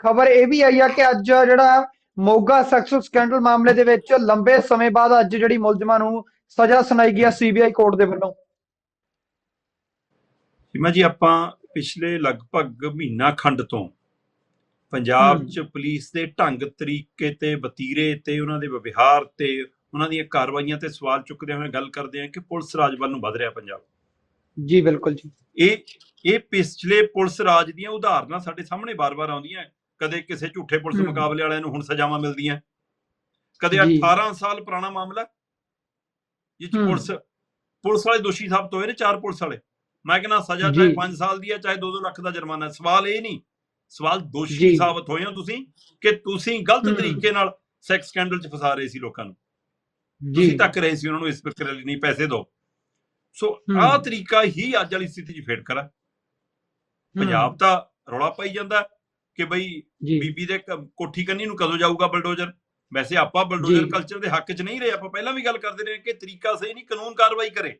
ਖਬਰ ਇਹ ਵੀ ਆਈ ਆ ਕਿ ਅੱਜ ਜਿਹੜਾ ਮੋਗਾ ਸੈਕਸੁਅਲ ਸਕੈਂਡਲ ਮਾਮਲੇ ਦੇ ਵਿੱਚ ਲੰਬੇ ਸਮੇਂ ਬਾਅਦ ਅੱਜ ਜਿਹੜੀ ਮੁਲਜ਼ਮਾਂ ਨੂੰ ਸਜ਼ਾ ਸੁਣਾਈ ਗਈ ਹੈ ਸੀਬੀਆਈ ਕੋਰਟ ਦੇ ਵੱਲੋਂ। ਸੀਮਾ ਜੀ ਆਪਾਂ ਪਿਛਲੇ ਲਗਭਗ ਮਹੀਨਾ ਖੰਡ ਤੋਂ ਪੰਜਾਬ। 'ਚ ਪੁਲਿਸ ਦੇ ਢੰਗ ਤਰੀਕੇ ਤੇ ਵਤੀਰੇ ਤੇ ਉਹਨਾਂ ਦੇ ਵਿਵਹਾਰ ਤੇ ਉਹਨਾਂ ਦੀਆਂ ਕਾਰਵਾਈਆਂ ਤੇ ਸਵਾਲ ਚੁੱਕਦੇ ਹੋਏ ਗੱਲ ਕਰਦੇ ਹਾਂ ਕਿ ਪੁਲਿਸ ਰਾਜ ਵੱਲ ਨੂੰ ਵਧ ਰਿਹਾ ਪੰਜਾਬ। ਜੀ ਬਿਲਕੁਲ ਜੀ। ਇਹ ਇਹ ਪਿਛਲੇ ਪੁਲਿਸ ਰਾਜ ਦੀਆਂ ਉਦਾਹਰਨਾਂ ਸਾਡੇ ਸਾਹਮਣੇ ਬਾਰ-ਬਾਰ ਆਉਂਦੀਆਂ। ਕਦੇ ਕਿਸੇ ਝੂਠੇ ਪੁਲਿਸ। ਮੁਕਾਬਲੇ ਵਾਲਿਆਂ ਨੂੰ ਹੁਣ ਸਜ਼ਾਵਾਂ ਮਿਲਦੀਆਂ ਕਦੇ ਜੀ। 18 ਸਾਲ ਪੁਰਾਣਾ ਮਾਮਲਾ ਜਿਹ 'ਚ। ਪੁਲਿਸ ਪੁਲਿਸ ਵਾਲੇ ਦੋਸ਼ੀ ਸਾਬਤ ਹੋਏ ਨੇ ਚਾਰ ਪੁਲਿਸ ਵਾਲੇ ਮੈਂ ਕਹਿੰਦਾ ਸਜ਼ਾ। ਚਾਹੇ 5 ਸਾਲ ਦੀ ਹੈ ਚਾਹੇ 2-2 ਲੱਖ ਦਾ ਜੁਰਮਾਨਾ ਸਵਾਲ ਇਹ ਨਹੀਂ ਸਵਾਲ ਦੋਸ਼ੀ। ਸਾਬਤ ਹੋਏ ਹੋ ਤੁਸੀਂ ਕਿ ਤੁਸੀਂ ਗਲਤ। ਤਰੀਕੇ ਨਾਲ ਸੈਕਸ ਸਕੈਂਡਲ 'ਚ ਫਸਾ ਰਹੇ ਸੀ ਲੋਕਾਂ ਨੂੰ ਜੀ ਤੁਸੀਂ ਤੱਕ ਰਹੇ ਸੀ ਉਹਨਾਂ ਨੂੰ ਇਸ ਪ੍ਰਕਿਰਿਆ ਲਈ ਨਹੀਂ ਪੈਸੇ ਦਿਓ ਸੋ। ਆਹ ਤਰੀਕਾ ਹੀ ਅੱਜ ਵਾਲੀ ਸਥਿਤੀ 'ਚ ਫੇਰ ਕਰਾ ਪੰਜਾਬ ਤਾਂ ਰੌਲਾ ਪਾਈ ਜਾਂਦਾ ਕਿ ਬਈ ਬੀਬੀ ਦੇ ਕ- ਕੋਠੀ ਕੰਨੀ ਨੂੰ ਕਦੋਂ ਜਾਊਗਾ ਬਲਡੋਜ਼ਰ? ਵੈਸੇ ਆਪਾਂ ਬਲਡੋਜ਼ਰ। ਕਲਚਰ ਦੇ ਹੱਕ 'ਚ ਨਹੀਂ ਰਹੇ ਆਪਾਂ ਪਹਿਲਾਂ ਵੀ ਗੱਲ ਕਰਦੇ ਰਹੇ ਕਿ ਤਰੀਕਾ ਸਹੀ ਨਹੀਂ ਕਾਨੂੰਨ ਕਾਰਵਾਈ ਕਰੇ।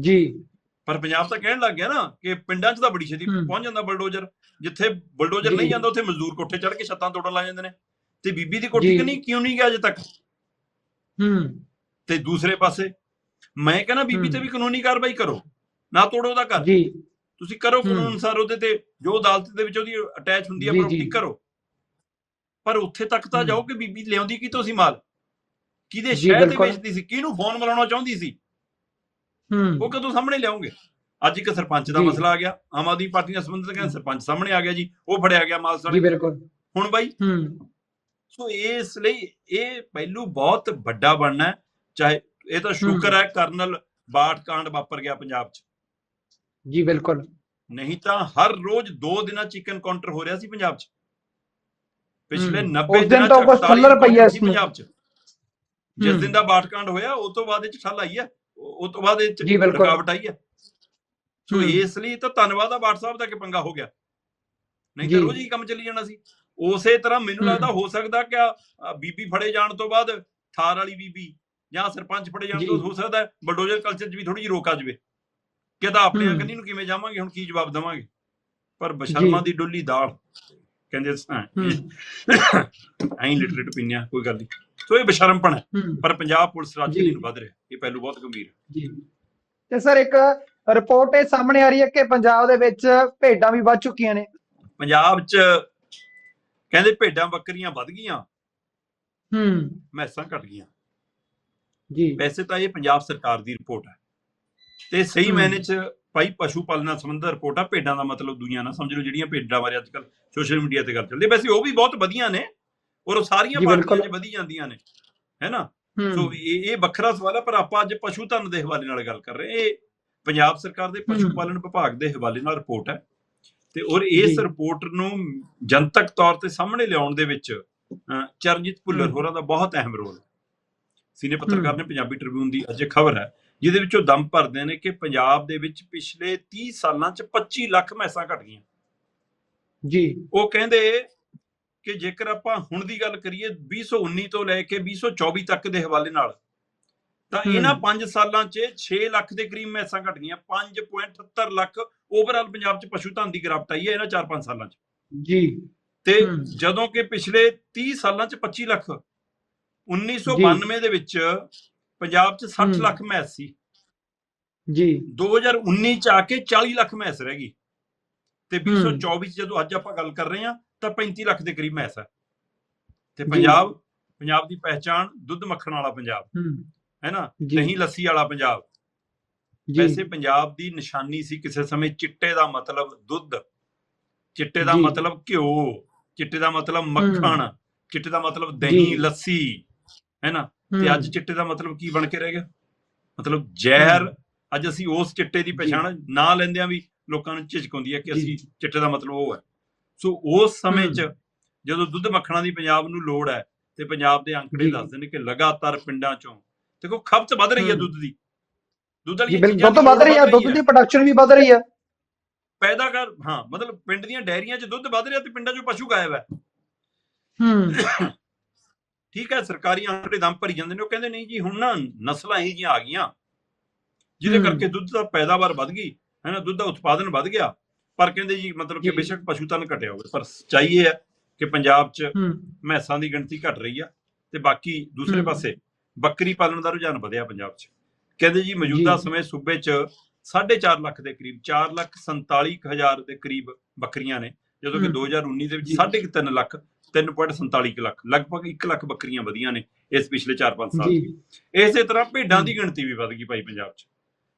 ਜੀ। ਪਰ ਪੰਜਾਬ ਤਾਂ ਕਹਿਣ ਲੱਗ ਗਿਆ ਨਾ ਕਿ ਪਿੰਡਾਂ 'ਚ ਤਾਂ ਬੜੀ ਛੇਤੀ। ਪਹੁੰਚ ਜਾਂਦਾ ਬਲਡੋਜ਼ਰ। ਜਿੱਥੇ ਬਲਡੋਜ਼ਰ। ਨਹੀਂ ਜਾਂਦਾ ਉੱਥੇ ਮਜ਼ਦੂਰ ਕੋਠੇ ਚੜ੍ਹ ਕੇ ਛੱਤਾਂ ਤੋੜਨ ਲੱਗ ਜਾਂਦੇ ਨੇ। ਤੇ ਬੀਬੀ ਦੀ ਕੋਠੀ। ਕੰਨੀ ਕਿਉਂ ਨਹੀਂ ਗਿਆ ਅਜੇ ਤੱਕ? ਹੂੰ। ਤੇ ਦੂਸਰੇ ਪਾਸੇ ਮੈਂ ਕਹਿੰਦਾ ਬੀਬੀ ਤੇ। ਵੀ ਕਾਨੂੰਨੀ ਕਾਰਵਾਈ ਕਰੋ। ਨਾ ਤੋੜੋ ਉਹਦਾ ਘਰ ਜੀ। ਤੁਸੀਂ ਕਰੋ ਕਾਨੂੰਨ। ਅਨੁਸਾਰ ਉਹਦੇ ਤੇ ਜੋ ਅਦਾਲਤ ਦੇ ਵਿੱਚ ਉਹਦੀ ਅਟੈਚ ਹੁੰਦੀ ਹੈ ਜੀ, ਪ੍ਰਾਪਰਟੀ ਜੀ। ਕਰੋ। ਪਰ ਉੱਥੇ ਤੱਕ ਤਾਂ। ਜਾਓ ਕਿ ਬੀਬੀ ਲਿਆਉਂਦੀ ਕਿਤੋਂ ਸੀ ਮਾਲ? ਕਿਹਦੇ ਜੀ, ਸ਼ਹਿਰ ਤੇ। ਵੇਚਦੀ ਸੀ? ਕਿਹਨੂੰ ਫੋਨ ਮਿਲਾਉਣਾ ਚਾਹੁੰਦੀ ਸੀ? ਹੂੰ। ਉਹ ਕਦੋਂ ਸਾਹਮਣੇ ਲਿਆਉਂਗੇ? ਅੱਜ ਇੱਕ ਸਰਪੰਚ ਦਾ ਜੀ। ਮਸਲਾ ਆ ਗਿਆ। ਆਮ ਆਦਮੀ ਪਾਰਟੀ ਨਾਲ ਸੰਬੰਧਿਤ ਕਹਿੰਦੇ ਸਰਪੰਚ ਸਾਹਮਣੇ ਆ ਗਿਆ ਜੀ। ਉਹ ਫੜਿਆ ਗਿਆ ਮਾਲ ਜੀ ਸਾਲੇ ਬਿਲਕੁਲ। ਹੁਣ ਬਾਈ ਹੂੰ। ਸੋ ਇਸ ਲਈ ਇਹ ਪਹਿਲੂ ਬਹੁਤ ਵੱਡਾ ਬਣਨਾ ਚਾਹੇ ਇਹ ਤਾਂ ਸ਼ੁਕਰ ਹੈ ਕਰਨਲ ਬਾਠ ਕਾਂਡ ਵਾਪਰ ਗਿਆ ਪੰਜਾਬ 'ਚ। ਜੀ ਬਿਲਕੁਲ ਨਹੀਂ ਤਾਂ ਹਰ ਰੋਜ਼ 2 ਦਿਨਾਂ ਚ ਇੱਕ ਐਨਕਾਊਂਟਰ ਹੋ ਰਿਹਾ ਸੀ ਪੰਜਾਬ 'ਚ ਪਿਛਲੇ ਹਮ, 90 ਉਸ ਦਿਨ ਤਾਂ 48 ਖੱਲਰ ਪਈ ਹੈ। ਪੰਜਾਬ 'ਚ ਜਿਸ। ਦਿਨ ਦਾ ਬਾਟਕਾਂਡ ਹੋਇਆ ਉਸ ਤੋਂ ਬਾਅਦ ਇਹ 'ਚ ਠੱਲ ਆਈ ਹੈ ਉਹ ਤੋਂ ਬਾਅਦ ਇਹ 'ਚ। ਰੁਕਾਵਟ ਆਈ ਹੈ ਸੋ। ਇਸ ਲਈ ਤਾਂ ਧੰਨਵਾਦ ਆ ਸਾਹਿਬ ਦਾ ਕਿ ਪੰਗਾ ਹੋ ਗਿਆ ਨਹੀਂ ਤਾਂ। ਰੋਜ਼ ਹੀ ਕੰਮ ਚੱਲੀ ਜਾਣਾ ਸੀ ਉਸੇ ਤਰ੍ਹਾਂ ਮੈਨੂੰ। ਲੱਗਦਾ ਹੋ ਸਕਦਾ ਕਿ ਬੀਬੀ ਫੜੇ ਜਾਣ ਤੋਂ ਬਾਅਦ ਥਾਰ ਵਾਲੀ ਬੀਬੀ ਜਾਂ ਸਰਪੰਚ ਫੜੇ ਜਾਣ। ਤੋਂ ਹੋ ਸਕਦਾ ਬਲਡੋਜ਼ਰ ਕਲਚਰ 'ਚ ਵੀ ਥੋੜੀ ਜਿਹੀ ਰੋਕ ਆ ਜਾਵੇ ਕਿ ਤਾਂ ਆਪਣੇ। ਕੰਨੀ ਨੂੰ ਕਿਵੇਂ ਜਾਵਾਂਗੇ ਹੁਣ ਕੀ ਜਵਾਬ ਦੇਵਾਂਗੇ? ਪਰ ਬਸ਼ਰਮਾ ਦੀ ਡੁੱਲੀ ਦਾਲ। ਕਹਿੰਦੇ ਐਂ ਲਿਟਰੇਟ ਪਿੰਨਿਆ ਕੋਈ ਗੱਲ ਨਹੀਂ ਸੋ ਇਹ ਬਸ਼ਰਮਪਣ ਹੈ। ਪਰ ਪੰਜਾਬ ਪੁਲਿਸ ਰਾਜ ਜੀ। ਨੂੰ ਵੱਧ ਰਿਹਾ ਇਹ ਪਹਿਲੂ ਬਹੁਤ ਗੰਭੀਰ ਹੈ। ਜੀ। ਤੇ ਸਰ ਇੱਕ ਰਿਪੋਰਟ ਇਹ ਸਾਹਮਣੇ ਆ ਰਹੀ ਹੈ ਕਿ ਪੰਜਾਬ ਦੇ ਵਿੱਚ ਭੇਡਾਂ ਵੀ ਵੱਧ ਚੁੱਕੀਆਂ ਨੇ। ਪੰਜਾਬ 'ਚ ਕਹਿੰਦੇ ਭੇਡਾਂ ਬੱਕਰੀਆਂ ਵੱਧ ਗਈਆਂ। ਹੂੰ। ਮੈਸਾਂ ਘਟ ਗਈਆਂ। ਜੀ। ਵੈਸੇ ਤਾਂ ਇਹ ਪੰਜਾਬ ਸਰਕਾਰ ਦੀ ਰਿਪੋਰਟ ਹੈ। ਤੇ ਸਹੀ। ਮਾਇਨੇ 'ਚ ਭਾਈ ਪਸ਼ੂ ਪਾਲਣਾ ਸੰਬੰਧੀ ਰਿਪੋਰਟ ਆ ਭੇਡਾਂ ਦਾ ਮਤਲਬ ਦੁਨੀਆ ਨਾ ਸਮਝ ਲਓ ਜਿਹੜੀਆਂ ਭੇਡਾਂ ਬਾਰੇ ਅੱਜਕੱਲ ਸੋਸ਼ਲ ਮੀਡੀਆ ਤੇ ਗੱਲ ਚੱਲਦੀ। ਵੈਸੇ ਉਹ ਵੀ ਬਹੁਤ ਵਧੀਆ ਨੇ ਔਰ ਉਹ ਸਾਰੀਆਂ ਪਾਰਟੀਆਂ। 'ਚ ਵਧੀ ਜਾਂਦੀਆਂ ਨੇ ਹੈਨਾ ਸੋ ਇਹ ਇਹ ਵੱਖਰਾ ਸਵਾਲ ਹੈ ਪਰ ਆਪਾਂ ਅੱਜ ਪਸ਼ੂ ਧਨ ਦੇ ਹਵਾਲੇ ਨਾਲ ਗੱਲ ਕਰ ਰਹੇ ਇਹ ਪੰਜਾਬ ਸਰਕਾਰ ਦੇ ਪਸ਼ੂ। ਪਾਲਣ ਵਿਭਾਗ ਦੇ ਹਵਾਲੇ ਨਾਲ ਰਿਪੋਰਟ ਹੈ ਤੇ ਔਰ ਇਸ। ਰਿਪੋਰਟ ਨੂੰ ਜਨਤਕ ਤੌਰ ਤੇ ਸਾਹਮਣੇ ਲਿਆਉਣ ਦੇ ਵਿੱਚ ਚਰਨਜੀਤ ਭੁੱਲਰ। ਹੋਰਾਂ ਦਾ ਬਹੁਤ ਅਹਿਮ ਰੋਲ ਸੀਨੀਅਰ ਪੱਤਰਕਾਰ। ਨੇ ਪੰਜਾਬੀ ਟ੍ਰਿਬਿਊਨ ਦੀ ਅੱਜ ਖਬਰ ਹੈ ਜਿਹਦੇ ਵਿੱਚ ਉਹ ਦਮ ਭਰਦੇ ਨੇ ਕਿ ਪੰਜਾਬ ਦੇ ਵਿੱਚ ਪਿਛਲੇ 30 ਸਾਲਾਂ 'ਚ 25 ਲੱਖ ਮੈਸਾਂ ਘਟ ਗਈਆਂ। ਜੀ। ਉਹ ਕਹਿੰਦੇ ਕਿ ਜੇਕਰ ਆਪਾਂ ਹੁਣ ਦੀ ਗੱਲ ਕਰੀਏ 2019 ਤੋਂ ਲੈ ਕੇ 2024 ਤੱਕ ਦੇ ਹਵਾਲੇ ਨਾਲ ਤਾਂ। ਇਹਨਾਂ 5 ਸਾਲਾਂ 'ਚ 6 ਲੱਖ ਦੇ ਕਰੀਬ ਮੈਸਾਂ ਘਟ ਗਈਆਂ। 5.78 ਲੱਖ ਓਵਰਆਲ ਪੰਜਾਬ 'ਚ ਪਸ਼ੂ ਧਨ ਦੀ ਗਿਰਾਵਟ ਆਈ ਹੈ ਇਹਨਾਂ 4-5 ਸਾਲਾਂ 'ਚ। ਜੀ। ਤੇ। ਜਦੋਂ ਕਿ ਪਿਛਲੇ 30 ਸਾਲਾਂ 'ਚ 25 ਲੱਖ 1992 ਦੇ ਵਿੱਚ ਪੰਜਾਬ 'ਚ 60 ਹਮ। ਲੱਖ ਮੈਸ ਸੀ। ਜੀ। 2019 'ਚ ਆ ਕੇ 40 ਲੱਖ ਮੈਸ ਰਹਿ ਗਈ। ਤੇ ਹਮ। 2024 'ਚ ਜਦੋਂ ਅੱਜ ਆਪਾਂ ਗੱਲ ਕਰ ਰਹੇ ਹਾਂ ਤਾਂ 35 ਲੱਖ ਦੇ ਕਰੀਬ ਮੈਸ ਹੈ। ਤੇ। ਪੰਜਾਬ ਪੰਜਾਬ ਦੀ ਪਹਿਚਾਣ ਦੁੱਧ ਮੱਖਣ ਵਾਲਾ ਪੰਜਾਬ। ਹੂੰ। ਨਾ? ਨਹੀਂ ਲੱਸੀ ਵਾਲਾ ਪੰਜਾਬ। ਜੀ। ਵੈਸੇ ਪੰਜਾਬ ਦੀ ਨਿਸ਼ਾਨੀ ਸੀ ਕਿਸੇ ਸਮੇਂ ਚਿੱਟੇ ਦਾ ਮਤਲਬ ਦੁੱਧ। ਚਿੱਟੇ ਦਾ। ਮਤਲਬ ਘਿਓ। ਚਿੱਟੇ ਦਾ ਮਤਲਬ ਮੱਖਣ। ਚਿੱਟੇ ਦਾ ਮਤਲਬ। ਦਹੀਂ ਲੱਸੀ। ਹੈ ਨਾ? ਤੇ ਅੱਜ ਚਿੱਟੇ ਦਾ ਮਤਲਬ ਕੀ ਬਣ ਕੇ ਰਹਿ ਗਿਆ? ਮਤਲਬ ਜ਼ਹਿਰ ਅੱਜ ਅਸੀਂ ਉਸ ਚਿੱਟੇ ਦੀ ਪਛਾਣ ਨਾ ਲੈਂਦਿਆਂ ਵੀ ਲੋਕਾਂ ਨੂੰ ਝਿਜਕ ਹੁੰਦੀ ਹੈ ਕਿ। ਅਸੀਂ ਚਿੱਟੇ ਦਾ ਮਤਲਬ ਉਹ ਹੈ। ਸੋ ਉਸ ਸਮੇਂ। 'ਚ ਜਦੋਂ ਦੁੱਧ ਮੱਖਣਾ ਦੀ ਪੰਜਾਬ ਨੂੰ ਲੋੜ ਹੈ ਤੇ ਪੰਜਾਬ ਦੇ ਅੰਕੜੇ। ਦੱਸਦੇ ਨੇ ਕਿ ਲਗਾਤਾਰ ਪਿੰਡਾਂ 'ਚੋਂ ਦੇਖੋ ਖਪਤ ਵੱਧ ਰਹੀ ਹੈ। ਦੁੱਧ ਦੀ। ਦੁੱਧ ਚੀਜ਼ਾਂ ਦੁੱਧ ਵੱਧ ਰਹੀ ਹੈ ਦੁੱਧ ਦੀ ਪ੍ਰੋਡਕਸ਼ਨ ਵੀ ਵੱਧ ਰਹੀ ਹੈ। ਪੈਦਾ ਕਰ ਹਾਂ ਮਤਲਬ ਪਿੰਡ ਦੀਆਂ ਡੈਰੀਆਂ 'ਚ ਦੁੱਧ ਵੱਧ ਰਿਹਾ ਤੇ ਪਿੰਡਾਂ 'ਚੋਂ ਪਸ਼ੂ ਗਾਇਬ ਹੈ। ਹੂੰ। ਠੀਕ ਹੈ ਸਰਕਾਰੀ ਅੰਕੜੇ ਦਮ ਭਰੀ ਜਾਂਦੇ ਨੇ ਉਹ ਕਹਿੰਦੇ ਨਹੀਂ ਜੀ ਹੁਣ ਨਾ ਨਸਲਾਂ ਇਹ ਜਿਹੀਆਂ ਆ ਗਈਆਂ ਜਿਹਦੇ। ਕਰਕੇ ਦੁੱਧ ਦਾ ਪੈਦਾਵਾਰ ਵੱਧ ਗਈ ਹੈ ਨਾ ਦੁੱਧ ਦਾ ਉਤਪਾਦਨ ਵੱਧ ਗਿਆ ਪਰ ਕਹਿੰਦੇ ਜੀ ਮਤਲਬ ਕਿ। ਬੇਸ਼ੱਕ ਪਸ਼ੂ ਧਨ ਘਟਿਆ ਹੋਵੇ ਪਰ ਸੱਚਾਈ ਇਹ ਹੈ ਕਿ ਪੰਜਾਬ 'ਚ ਮੈਸਾਂ ਦੀ ਗਿਣਤੀ ਘਟ ਰਹੀ ਆ ਤੇ ਬਾਕੀ ਦੂਸਰੇ। ਪਾਸੇ ਬੱਕਰੀ ਪਾਲਣ ਦਾ ਰੁਝਾਨ ਵਧਿਆ ਪੰਜਾਬ 'ਚ ਕਹਿੰਦੇ ਜੀ ਮੌਜੂਦਾ। ਸਮੇਂ ਸੂਬੇ 'ਚ 4.5 ਲੱਖ ਦੇ ਕਰੀਬ 4 ਲੱਖ 47 ਹਜ਼ਾਰ ਦੇ ਕਰੀਬ ਬੱਕਰੀਆਂ ਨੇ ਜਦੋਂ ਕਿ ਹੂੰ। 2019 ਦੇ ਵਿੱਚ ਜੀ। 3.5 ਲੱਖ 3.47 ਕੁ ਲੱਖ ਲਗਭਗ 1 ਲੱਖ ਬੱਕਰੀਆਂ ਵਧੀਆਂ ਨੇ ਇਸ ਪਿਛਲੇ 4-5 ਸਾਲ ਜੀ ਇਸੇ ਤਰ੍ਹਾਂ ਭੇਡਾਂ। ਦੀ ਗਿਣਤੀ ਵੀ ਵਧ ਗਈ ਭਾਈ ਪੰਜਾਬ 'ਚ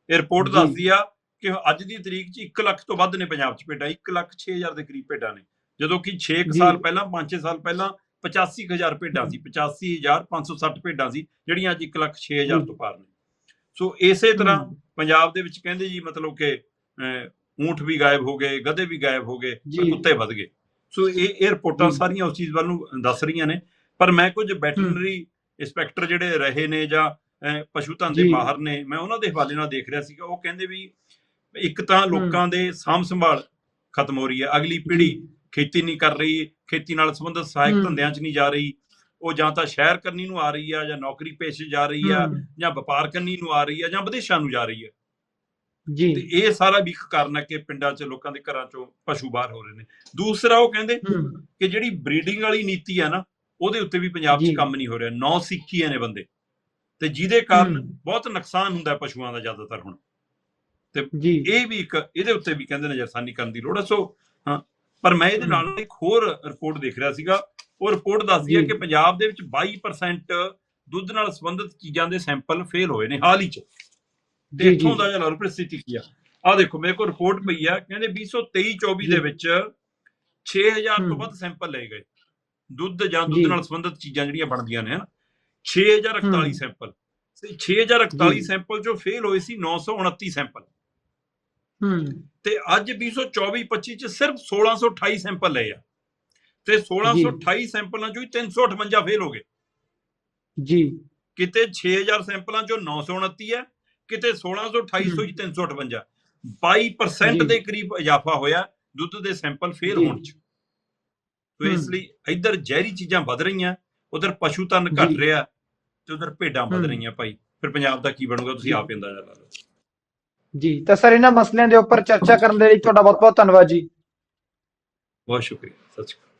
ਇਹ ਰਿਪੋਰਟ। ਦੱਸਦੀ ਆ ਕਿ ਅੱਜ ਦੀ ਤਰੀਕ 'ਚ 1 ਲੱਖ ਤੋਂ ਵੱਧ ਨੇ ਪੰਜਾਬ 'ਚ ਭੇਡਾਂ 1 ਲੱਖ 6 ਹਜ਼ਾਰ ਦੇ ਕਰੀਬ ਭੇਡਾਂ ਨੇ ਜਦੋਂ ਕਿ 6 ਜੀ। ਸਾਲ ਪਹਿਲਾਂ 5-6 ਸਾਲ ਪਹਿਲਾਂ 85000 ਭੇਡਾਂ ਸੀ 85560 ਭੇਡਾਂ ਸੀ ਜਿਹੜੀਆਂ ਅੱਜ 1 ਲੱਖ 6 ਹਜ਼ਾਰ ਜੀ। ਤੋਂ ਪਾਰ ਨੇ ਸੋ ਇਸੇ ਤਰ੍ਹਾਂ ਪੰਜਾਬ ਦੇ ਵਿੱਚ ਕਹਿੰਦੇ ਜੀ ਮਤਲਬ ਕਿ ਊਂਠ ਵੀ ਗਾਇਬ ਹੋ ਗਏ ਗਧੇ ਵੀ ਗਾਇਬ ਹੋ ਗਏ। ਕੁੱਤੇ ਵੱਧ ਗਏ ਸੋ ਇਹ ਇਹ ਰਿਪੋਰਟਾਂ ਜੀ। ਸਾਰੀਆਂ ਉਸ ਚੀਜ਼ ਵੱਲ ਨੂੰ ਦੱਸ ਰਹੀਆਂ ਨੇ। ਪਰ ਮੈਂ ਕੁਝ ਵੈਟਰਨਰੀ ਇੰਸਪੈਕਟਰ ਜਿਹੜੇ ਰਹੇ ਨੇ ਜਾਂ ਪਸ਼ੂ ਧਨ ਦੇ ਜੀ। ਮਾਹਰ ਨੇ ਮੈਂ ਉਹਨਾਂ ਦੇ ਹਵਾਲੇ ਨਾਲ ਦੇਖ ਰਿਹਾ ਸੀਗਾ ਉਹ ਕਹਿੰਦੇ ਵੀ ਇੱਕ ਤਾਂ ਲੋਕਾਂ ਦੇ ਸਾਂਭ ਸੰਭਾਲ ਖਤਮ ਹੋ ਰਹੀ ਹੈ। ਅਗਲੀ ਪੀੜ੍ਹੀ ਖੇਤੀ ਨਹੀਂ ਕਰ ਰਹੀ ਖੇਤੀ ਨਾਲ ਸੰਬੰਧਿਤ ਸਹਾਇਕ। ਧੰਦਿਆਂ 'ਚ ਨਹੀਂ ਜਾ ਰਹੀ। ਉਹ ਜਾਂ ਤਾਂ ਸ਼ਹਿਰ ਕਰਨੀ ਨੂੰ ਆ ਰਹੀ ਆ ਜਾਂ ਨੌਕਰੀ ਪੇਸ਼ੇ ਜਾ ਰਹੀ ਆ ਜਾਂ ਵਪਾਰ ਕਰਨੀ ਨੂੰ ਆ ਰਹੀ ਆ ਜਾਂ ਵਿਦੇਸ਼ਾਂ ਨੂੰ ਜਾ ਰਹੀ ਆ। ਜੀ। ਤੇ ਇਹ ਸਾਰਾ ਵੀ ਇੱਕ ਕਾਰਨ ਹੈ ਕਿ ਪਿੰਡਾਂ 'ਚ ਲੋਕਾਂ ਦੇ ਘਰਾਂ 'ਚੋਂ ਪਸ਼ੂ ਬਾਹਰ ਹੋ ਰਹੇ ਨੇ। ਦੂਸਰਾ ਉਹ ਕਹਿੰਦੇ ਕਿ ਜਿਹੜੀ ਬਰੀਡਿੰਗ ਵਾਲੀ ਨੀਤੀ ਆ ਨਾ ਉਹਦੇ ਉੱਤੇ ਵੀ ਪੰਜਾਬ 'ਚ। ਕੰਮ ਨਹੀਂ ਹੋ ਰਿਹਾ। ਨੌ ਸਿੱਖੀਆਂ ਨੇ ਬੰਦੇ। ਤੇ ਜਿਹਦੇ ਕਾਰਨ। ਬਹੁਤ ਨੁਕਸਾਨ ਹੁੰਦਾ ਪਸ਼ੂਆਂ ਦਾ ਜ਼ਿਆਦਾਤਰ ਹੁਣ। ਜੀ। ਇਹ ਵੀ ਇੱਕ ਇਹਦੇ ਉੱਤੇ ਵੀ ਕਹਿੰਦੇ ਨਜ਼ਰਸਾਨੀ ਕਰਨ ਦੀ ਲੋੜ ਹੈ ਸੋ ਹਾਂ ਪਰ ਮੈਂ ਇਹਦੇ। ਨਾਲ ਇੱਕ ਹੋਰ ਰਿਪੋਰਟ ਦੇਖ ਰਿਹਾ ਸੀਗਾ। ਉਹ ਰਿਪੋਰਟ ਦੱਸਦੀ ਹੈ। ਕਿ ਪੰਜਾਬ ਦੇ ਵਿੱਚ 22% ਦੁੱਧ ਨਾਲ ਸੰਬੰਧਿਤ ਚੀਜ਼ਾਂ ਦੇ ਸੈਂਪਲ ਫੇਲ ਹੋਏ ਨੇ ਹਾਲ ਹੀ ਚ। ਜੀ, ਜੀ। ਇੱਥੋਂ ਦਾ ਜਿਹੜਾ ਪਰਿਸਥਿਤੀ ਕੀ ਆ ਆ ਦੇਖੋ ਮੇਰੇ ਕੋਲ ਰਿਪੋਰਟ ਪਈ ਆ ਕਹਿੰਦੇ 2023 24 ਦੇ ਜੀ। ਵਿੱਚ 6000 ਤੋਂ। ਵੱਧ ਸੈਂਪਲ ਲਏ ਗਏ ਦੁੱਧ ਜਾਂ ਦੁੱਧ ਜੀ। ਨਾਲ ਸੰਬੰਧਿਤ ਚੀਜ਼ਾਂ ਜਿਹੜੀਆਂ ਬਣਦੀਆਂ ਨੇ ਹਨਾ 6048 ਹਮ। ਸੈਂਪਲ ਤੇ 6048 ਜੀ। ਸੈਂਪਲ ਚੋਂ ਫੇਲ ਹੋਏ ਸੀ 929 ਸੈਂਪਲ ਹੂੰ ਤੇ ਅੱਜ 2024 25 ਚ ਸਿਰਫ 1628 ਸੈਂਪਲ ਲਏ ਆ ਤੇ 1628 ਸੈਂਪਲਾਂ ਚੋਂ ਹੀ 358 ਫੇਲ ਹੋ ਗਏ ਜੀ ਕਿਤੇ 6000 ਸੈਂਪਲਾਂ ਚੋਂ 929 ਹੈ ਕਿਤੇ 1628 ਚੋਂ ਹੀ 358 22% ਜੀ। ਦੇ ਕਰੀਬ ਇਜ਼ਾਫਾ ਹੋਇਆ ਦੁੱਧ ਦੇ ਸੈਂਪਲ ਫੇਲ। ਹੋਣ ਚ ਤੋ ਇਸ। ਲਈ ਇੱਧਰ ਜ਼ਹਿਰੀ ਚੀਜ਼ਾਂ ਵੱਧ ਰਹੀਆਂ ਉਧਰ ਪਸ਼ੂ ਧਨ ਘਟ। ਰਿਹਾ ਤੇ ਉਧਰ ਭੇਡਾਂ ਵੱਧ। ਰਹੀਆਂ ਭਾਈ ਫਿਰ ਪੰਜਾਬ ਦਾ ਕੀ ਬਣੂਗਾ ਤੁਸੀਂ। ਆਪ ਅੰਦਾਜ਼ਾ ਲਾ ਲਓ ਜੀ ਤਾਂ ਸਰ ਇਹਨਾਂ ਮਸਲਿਆਂ ਦੇ ਉੱਪਰ ਚਰਚਾ ਕਰਨ ਦੇ ਲਈ ਤੁਹਾਡਾ ਬਹੁਤ ਬਹੁਤ ਧੰਨਵਾਦ ਜੀ ਬਹੁਤ ਸ਼ੁਕਰੀਆ ਸਤਿ ਸ਼੍ਰੀ ਅਕਾਲ